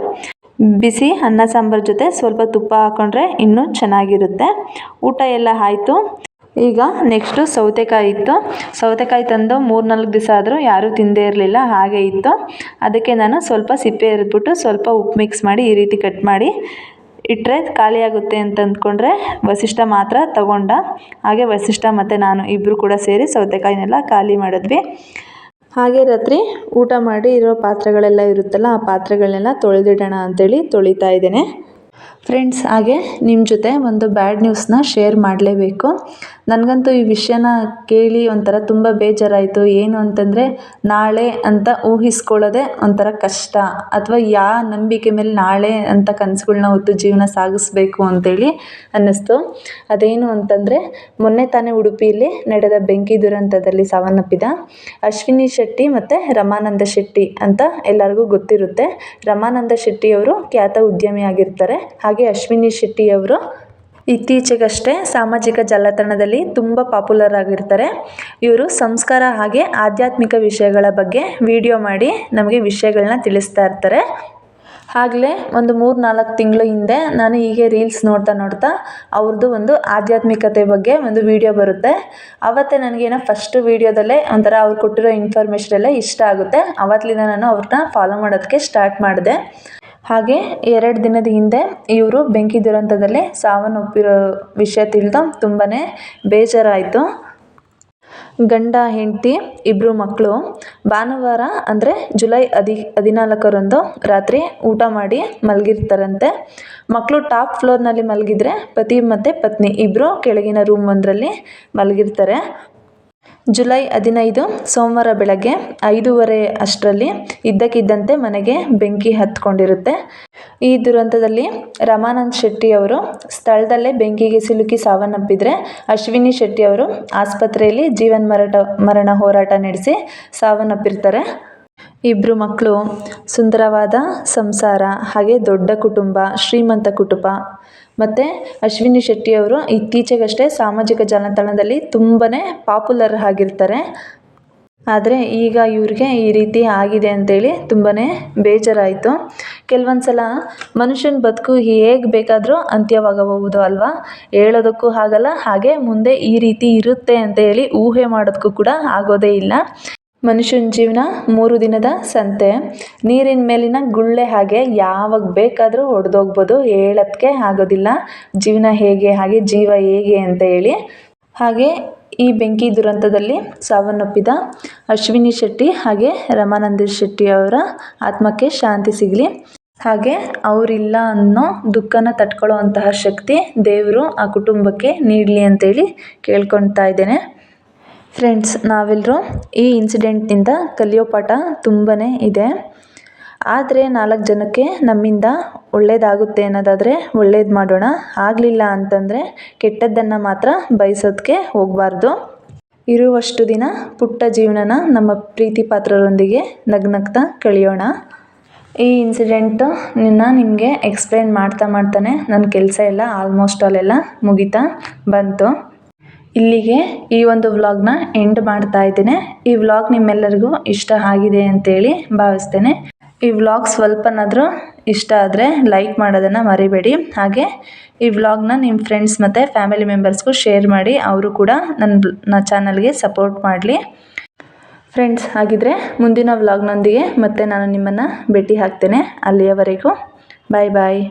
ಬಿಸಿ ಅನ್ನ ಸಾಂಬಾರು ಜೊತೆ ಸ್ವಲ್ಪ ತುಪ್ಪ ಹಾಕೊಂಡ್ರೆ ಇನ್ನೂ ಚೆನ್ನಾಗಿರುತ್ತೆ. ಊಟ ಎಲ್ಲ ಆಯಿತು. ಈಗ ನೆಕ್ಸ್ಟು ಸೌತೆಕಾಯಿ ಇತ್ತು. ಸೌತೆಕಾಯಿ ತಂದು ಮೂರು ನಾಲ್ಕು ದಿವಸ ಆದರೂ ಯಾರೂ ತಿಂದೇ ಇರಲಿಲ್ಲ, ಹಾಗೆ ಇತ್ತು. ಅದಕ್ಕೆ ನಾನು ಸ್ವಲ್ಪ ಸಿಪ್ಪೆ ಎರೆದ್ಬಿಟ್ಟು ಸ್ವಲ್ಪ ಉಪ್ಪು ಮಿಕ್ಸ್ ಮಾಡಿ ಈ ರೀತಿ ಕಟ್ ಮಾಡಿ ಇಟ್ಟರೆ ಖಾಲಿಯಾಗುತ್ತೆ ಅಂತ ಅಂದ್ಕೊಂಡ್ರೆ ವಸಿಷ್ಠ ಮಾತ್ರ ತಗೊಂಡ. ಹಾಗೆ ವಸಿಷ್ಠ ಮತ್ತು ನಾನು ಇಬ್ಬರು ಕೂಡ ಸೇರಿ ಸೌತೆಕಾಯಿನೆಲ್ಲ ಖಾಲಿ ಮಾಡಿದ್ವಿ. ಹಾಗೆ ರಾತ್ರಿ ಊಟ ಮಾಡಿ ಇರೋ ಪಾತ್ರೆಗಳೆಲ್ಲ ಇರುತ್ತಲ್ಲ, ಆ ಪಾತ್ರೆಗಳನ್ನೆಲ್ಲ ತೊಳೆದಿಡೋಣ ಅಂತೇಳಿ ತೊಳಿತಾ ಇದ್ದೇನೆ. ಫ್ರೆಂಡ್ಸ್ ಹಾಗೆ ನಿಮ್ಮ ಜೊತೆ ಒಂದು ಬ್ಯಾಡ್ ನ್ಯೂಸ್ನ ಶೇರ್ ಮಾಡಲೇಬೇಕು. ನನಗಂತೂ ಈ ವಿಷಯನ ಕೇಳಿ ಒಂಥರ ತುಂಬ ಬೇಜಾರಾಯಿತು. ಏನು ಅಂತಂದರೆ, ನಾಳೆ ಅಂತ ಊಹಿಸ್ಕೊಳ್ಳೋದೇ ಒಂಥರ ಕಷ್ಟ. ಅಥವಾ ಯಾ ನಂಬಿಕೆ ಮೇಲೆ ನಾಳೆ ಅಂತ ಕನಸುಗಳನ್ನ ಹೊತ್ತು ಜೀವನ ಸಾಗಿಸ್ಬೇಕು ಅಂತೇಳಿ ಅನ್ನಿಸ್ತು. ಅದೇನು ಅಂತಂದರೆ, ಮೊನ್ನೆ ತಾನೇ ಉಡುಪಿಯಲ್ಲಿ ನಡೆದ ಬೆಂಕಿ ದುರಂತದಲ್ಲಿ ಸಾವನ್ನಪ್ಪಿದ ಅಶ್ವಿನಿ ಶೆಟ್ಟಿ ಮತ್ತು ರಮಾನಂದ ಶೆಟ್ಟಿ ಅಂತ ಎಲ್ಲರಿಗೂ ಗೊತ್ತಿರುತ್ತೆ. ರಮಾನಂದ ಶೆಟ್ಟಿಯವರು ಖ್ಯಾತ ಉದ್ಯಮಿ ಆಗಿರ್ತಾರೆ ಹಾಗೆ ಅಶ್ವಿನಿ ಶೆಟ್ಟಿಯವರು ಇತ್ತೀಚೆಗಷ್ಟೇ ಸಾಮಾಜಿಕ ಜಾಲತಾಣದಲ್ಲಿ ತುಂಬ ಪಾಪ್ಯುಲರ್ ಆಗಿರ್ತಾರೆ. ಇವರು ಸಂಸ್ಕಾರ ಹಾಗೆ ಆಧ್ಯಾತ್ಮಿಕ ವಿಷಯಗಳ ಬಗ್ಗೆ ವಿಡಿಯೋ ಮಾಡಿ ನಮಗೆ ವಿಷಯಗಳನ್ನ ತಿಳಿಸ್ತಾ ಇರ್ತಾರೆ. ಆಗಲೇ ಒಂದು ಮೂರು ನಾಲ್ಕು ತಿಂಗಳ ಹಿಂದೆ ನಾನು ಹೀಗೆ ರೀಲ್ಸ್ ನೋಡ್ತಾ ನೋಡ್ತಾ ಅವ್ರದ್ದು ಒಂದು ಆಧ್ಯಾತ್ಮಿಕತೆ ಬಗ್ಗೆ ಒಂದು ವಿಡಿಯೋ ಬರುತ್ತೆ. ಆವತ್ತೇ ನನಗೇನೋ ಫಸ್ಟ್ ವೀಡಿಯೋದಲ್ಲೇ ಒಂಥರ ಅವ್ರು ಕೊಟ್ಟಿರೋ ಇನ್ಫಾರ್ಮೇಷನ್ ಎಲ್ಲ ಇಷ್ಟ ಆಗುತ್ತೆ. ಆವತ್ತಿಂದ ನಾನು ಅವ್ರನ್ನ ಫಾಲೋ ಮಾಡೋದಕ್ಕೆ ಸ್ಟಾರ್ಟ್ ಮಾಡಿದೆ. ಹಾಗೆ ಎರಡು ದಿನದ ಹಿಂದೆ ಇವರು ಬೆಂಕಿ ದುರಂತದಲ್ಲಿ ಸಾವನ್ನಪ್ಪಿರೋ ವಿಷಯ ತಿಳಿದು ತುಂಬಾ ಬೇಜಾರಾಯಿತು. ಗಂಡ, ಹೆಂಡತಿ ಇಬ್ಬರು ಮಕ್ಕಳು ಭಾನುವಾರ ಅಂದರೆ ಜುಲೈ ಹದಿ ಹದಿನಾಲ್ಕರಂದು ರಾತ್ರಿ ಊಟ ಮಾಡಿ ಮಲಗಿರ್ತಾರಂತೆ. ಮಕ್ಕಳು ಟಾಪ್ ಫ್ಲೋರ್ನಲ್ಲಿ ಮಲಗಿದ್ರೆ ಪತಿ ಮತ್ತು ಪತ್ನಿ ಇಬ್ಬರು ಕೆಳಗಿನ ರೂಮ್ ಒಂದರಲ್ಲಿ ಮಲಗಿರ್ತಾರೆ. ಜುಲೈ ಹದಿನೈದು, ಸೋಮವಾರ ಬೆಳಗ್ಗೆ ಐದೂವರೆ ಅಷ್ಟರಲ್ಲಿ ಇದ್ದಕ್ಕಿದ್ದಂತೆ ಮನೆಗೆ ಬೆಂಕಿ ಹತ್ಕೊಂಡಿರುತ್ತೆ. ಈ ದುರಂತದಲ್ಲಿ ರಮಾನಂದ್ ಶೆಟ್ಟಿ ಅವರು ಸ್ಥಳದಲ್ಲೇ ಬೆಂಕಿಗೆ ಸಿಲುಕಿ ಸಾವನ್ನಪ್ಪಿದರೆ ಅಶ್ವಿನಿ ಶೆಟ್ಟಿ ಅವರು ಆಸ್ಪತ್ರೆಯಲ್ಲಿ ಜೀವನ್ ಮರಟ, ಮರಣ ಹೋರಾಟ ನಡೆಸಿ ಸಾವನ್ನಪ್ಪಿರ್ತಾರೆ. ಇಬ್ಬರು ಮಕ್ಕಳು ಸುಂದರವಾದ ಸಂಸಾರ, ಹಾಗೆ ದೊಡ್ಡ ಕುಟುಂಬ, ಶ್ರೀಮಂತ ಕುಟುಂಬ. ಮತ್ತು ಅಶ್ವಿನಿ ಶೆಟ್ಟಿಯವರು ಇತ್ತೀಚೆಗಷ್ಟೇ ಸಾಮಾಜಿಕ ಜಾಲತಾಣದಲ್ಲಿ ತುಂಬಾ ಪಾಪ್ಯುಲರ್ ಆಗಿರ್ತಾರೆ. ಆದರೆ ಈಗ ಇವ್ರಿಗೆ ಈ ರೀತಿ ಆಗಿದೆ ಅಂತೇಳಿ ತುಂಬಾ ಬೇಜಾರಾಯಿತು. ಕೆಲವೊಂದು ಸಲ ಮನುಷ್ಯನ ಬದುಕು ಹೇಗೆ ಬೇಕಾದರೂ ಅಂತ್ಯವಾಗಬಹುದು ಅಲ್ವಾ? ಹೇಳೋದಕ್ಕೂ ಆಗಲ್ಲ, ಹಾಗೆ ಮುಂದೆ ಈ ರೀತಿ ಇರುತ್ತೆ ಅಂತ ಹೇಳಿ ಊಹೆ ಮಾಡೋದಕ್ಕೂ ಕೂಡ ಆಗೋದೇ ಇಲ್ಲ. ಮನುಷ್ಯನ ಜೀವನ ಮೂರು ದಿನದ ಸಂತೆ. ನೀರಿನ ಮೇಲಿನ ಗುಳ್ಳೆ ಹಾಗೆ ಯಾವಾಗ ಬೇಕಾದರೂ ಒಡೆದೋಗ್ಬೋದು ಹೇಳೋದಕ್ಕೆ ಆಗೋದಿಲ್ಲ. ಜೀವನ ಹೇಗೆ, ಹಾಗೆ ಜೀವ ಹೇಗೆ ಅಂತ ಹೇಳಿ. ಹಾಗೆ ಈ ಬೆಂಕಿ ದುರಂತದಲ್ಲಿ ಸಾವನ್ನಪ್ಪಿದ ಅಶ್ವಿನಿ ಶೆಟ್ಟಿ ಹಾಗೆ ರಮಾನಂದ ಶೆಟ್ಟಿ ಅವರ ಆತ್ಮಕ್ಕೆ ಶಾಂತಿ ಸಿಗಲಿ. ಹಾಗೆ ಅವರಿಲ್ಲ ಅನ್ನೋ ದುಃಖನ ತಟ್ಕೊಳ್ಳೋ ಅಂತಹ ಶಕ್ತಿ ದೇವರು ಆ ಕುಟುಂಬಕ್ಕೆ ನೀಡಲಿ ಅಂತೇಳಿ ಕೇಳ್ಕೊಳ್ತಾ ಇದ್ದೇನೆ. ಫ್ರೆಂಡ್ಸ್ ನಾವೆಲ್ಲರೂ ಈ ಇನ್ಸಿಡೆಂಟ್ನಿಂದ ಕಲಿಯೋ ಪಾಠ ತುಂಬಾ ಇದೆ. ಆದರೆ ನಾಲ್ಕು ಜನಕ್ಕೆ ನಮ್ಮಿಂದ ಒಳ್ಳೆಯದಾಗುತ್ತೆ ಅನ್ನೋದಾದರೆ ಒಳ್ಳೇದು ಮಾಡೋಣ. ಆಗಲಿಲ್ಲ ಅಂತಂದರೆ ಕೆಟ್ಟದ್ದನ್ನು ಮಾತ್ರ ಬಯಸೋದಕ್ಕೆ ಹೋಗಬಾರ್ದು. ಇರುವಷ್ಟು ದಿನ ಪುಟ್ಟ ಜೀವನನ ನಮ್ಮ ಪ್ರೀತಿ ಪಾತ್ರರೊಂದಿಗೆ ನಗ್ನಗ್ತಾ ಕಳೆಯೋಣ. ಈ ಇನ್ಸಿಡೆಂಟು ನಿನ್ನ ನಿಮಗೆ ಎಕ್ಸ್ಪ್ಲೇನ್ ಮಾಡ್ತಾ ಮಾಡ್ತಾನೆ ನನ್ನ ಕೆಲಸ ಎಲ್ಲ ಆಲ್ಮೋಸ್ಟ್ ಅಲ್ಲೆಲ್ಲ ಮುಗಿತಾ ಬಂತು. ಇಲ್ಲಿಗೆ ಈ ಒಂದು ವ್ಲಾಗ್ನ ಎಂಡ್ ಮಾಡ್ತಾ ಇದ್ದೇನೆ. ಈ ವ್ಲಾಗ್ ನಿಮ್ಮೆಲ್ಲರಿಗೂ ಇಷ್ಟ ಆಗಿದೆ ಅಂತೇಳಿ ಭಾವಿಸ್ತೇನೆ. ಈ ವ್ಲಾಗ್ ಸ್ವಲ್ಪನಾದರೂ ಇಷ್ಟ ಆದರೆ ಲೈಕ್ ಮಾಡೋದನ್ನು ಮರಿಬೇಡಿ. ಹಾಗೆ ಈ ವ್ಲಾಗ್ನ ನಿಮ್ಮ ಫ್ರೆಂಡ್ಸ್ ಮತ್ತು ಫ್ಯಾಮಿಲಿ ಮೆಂಬರ್ಸ್ಗೂ ಶೇರ್ ಮಾಡಿ ಅವರು ಕೂಡ ನನ್ನ ಚಾನಲ್ಗೆ ಸಪೋರ್ಟ್ ಮಾಡಲಿ. ಫ್ರೆಂಡ್ಸ್, ಹಾಗಿದ್ರೆ ಮುಂದಿನ ವ್ಲಾಗ್ನೊಂದಿಗೆ ಮತ್ತೆ ನಾನು ನಿಮ್ಮನ್ನು ಭೇಟಿ ಹಾಕ್ತೇನೆ ಅಲ್ಲಿಯವರೆಗೂ. ಬಾಯ್ ಬಾಯ್.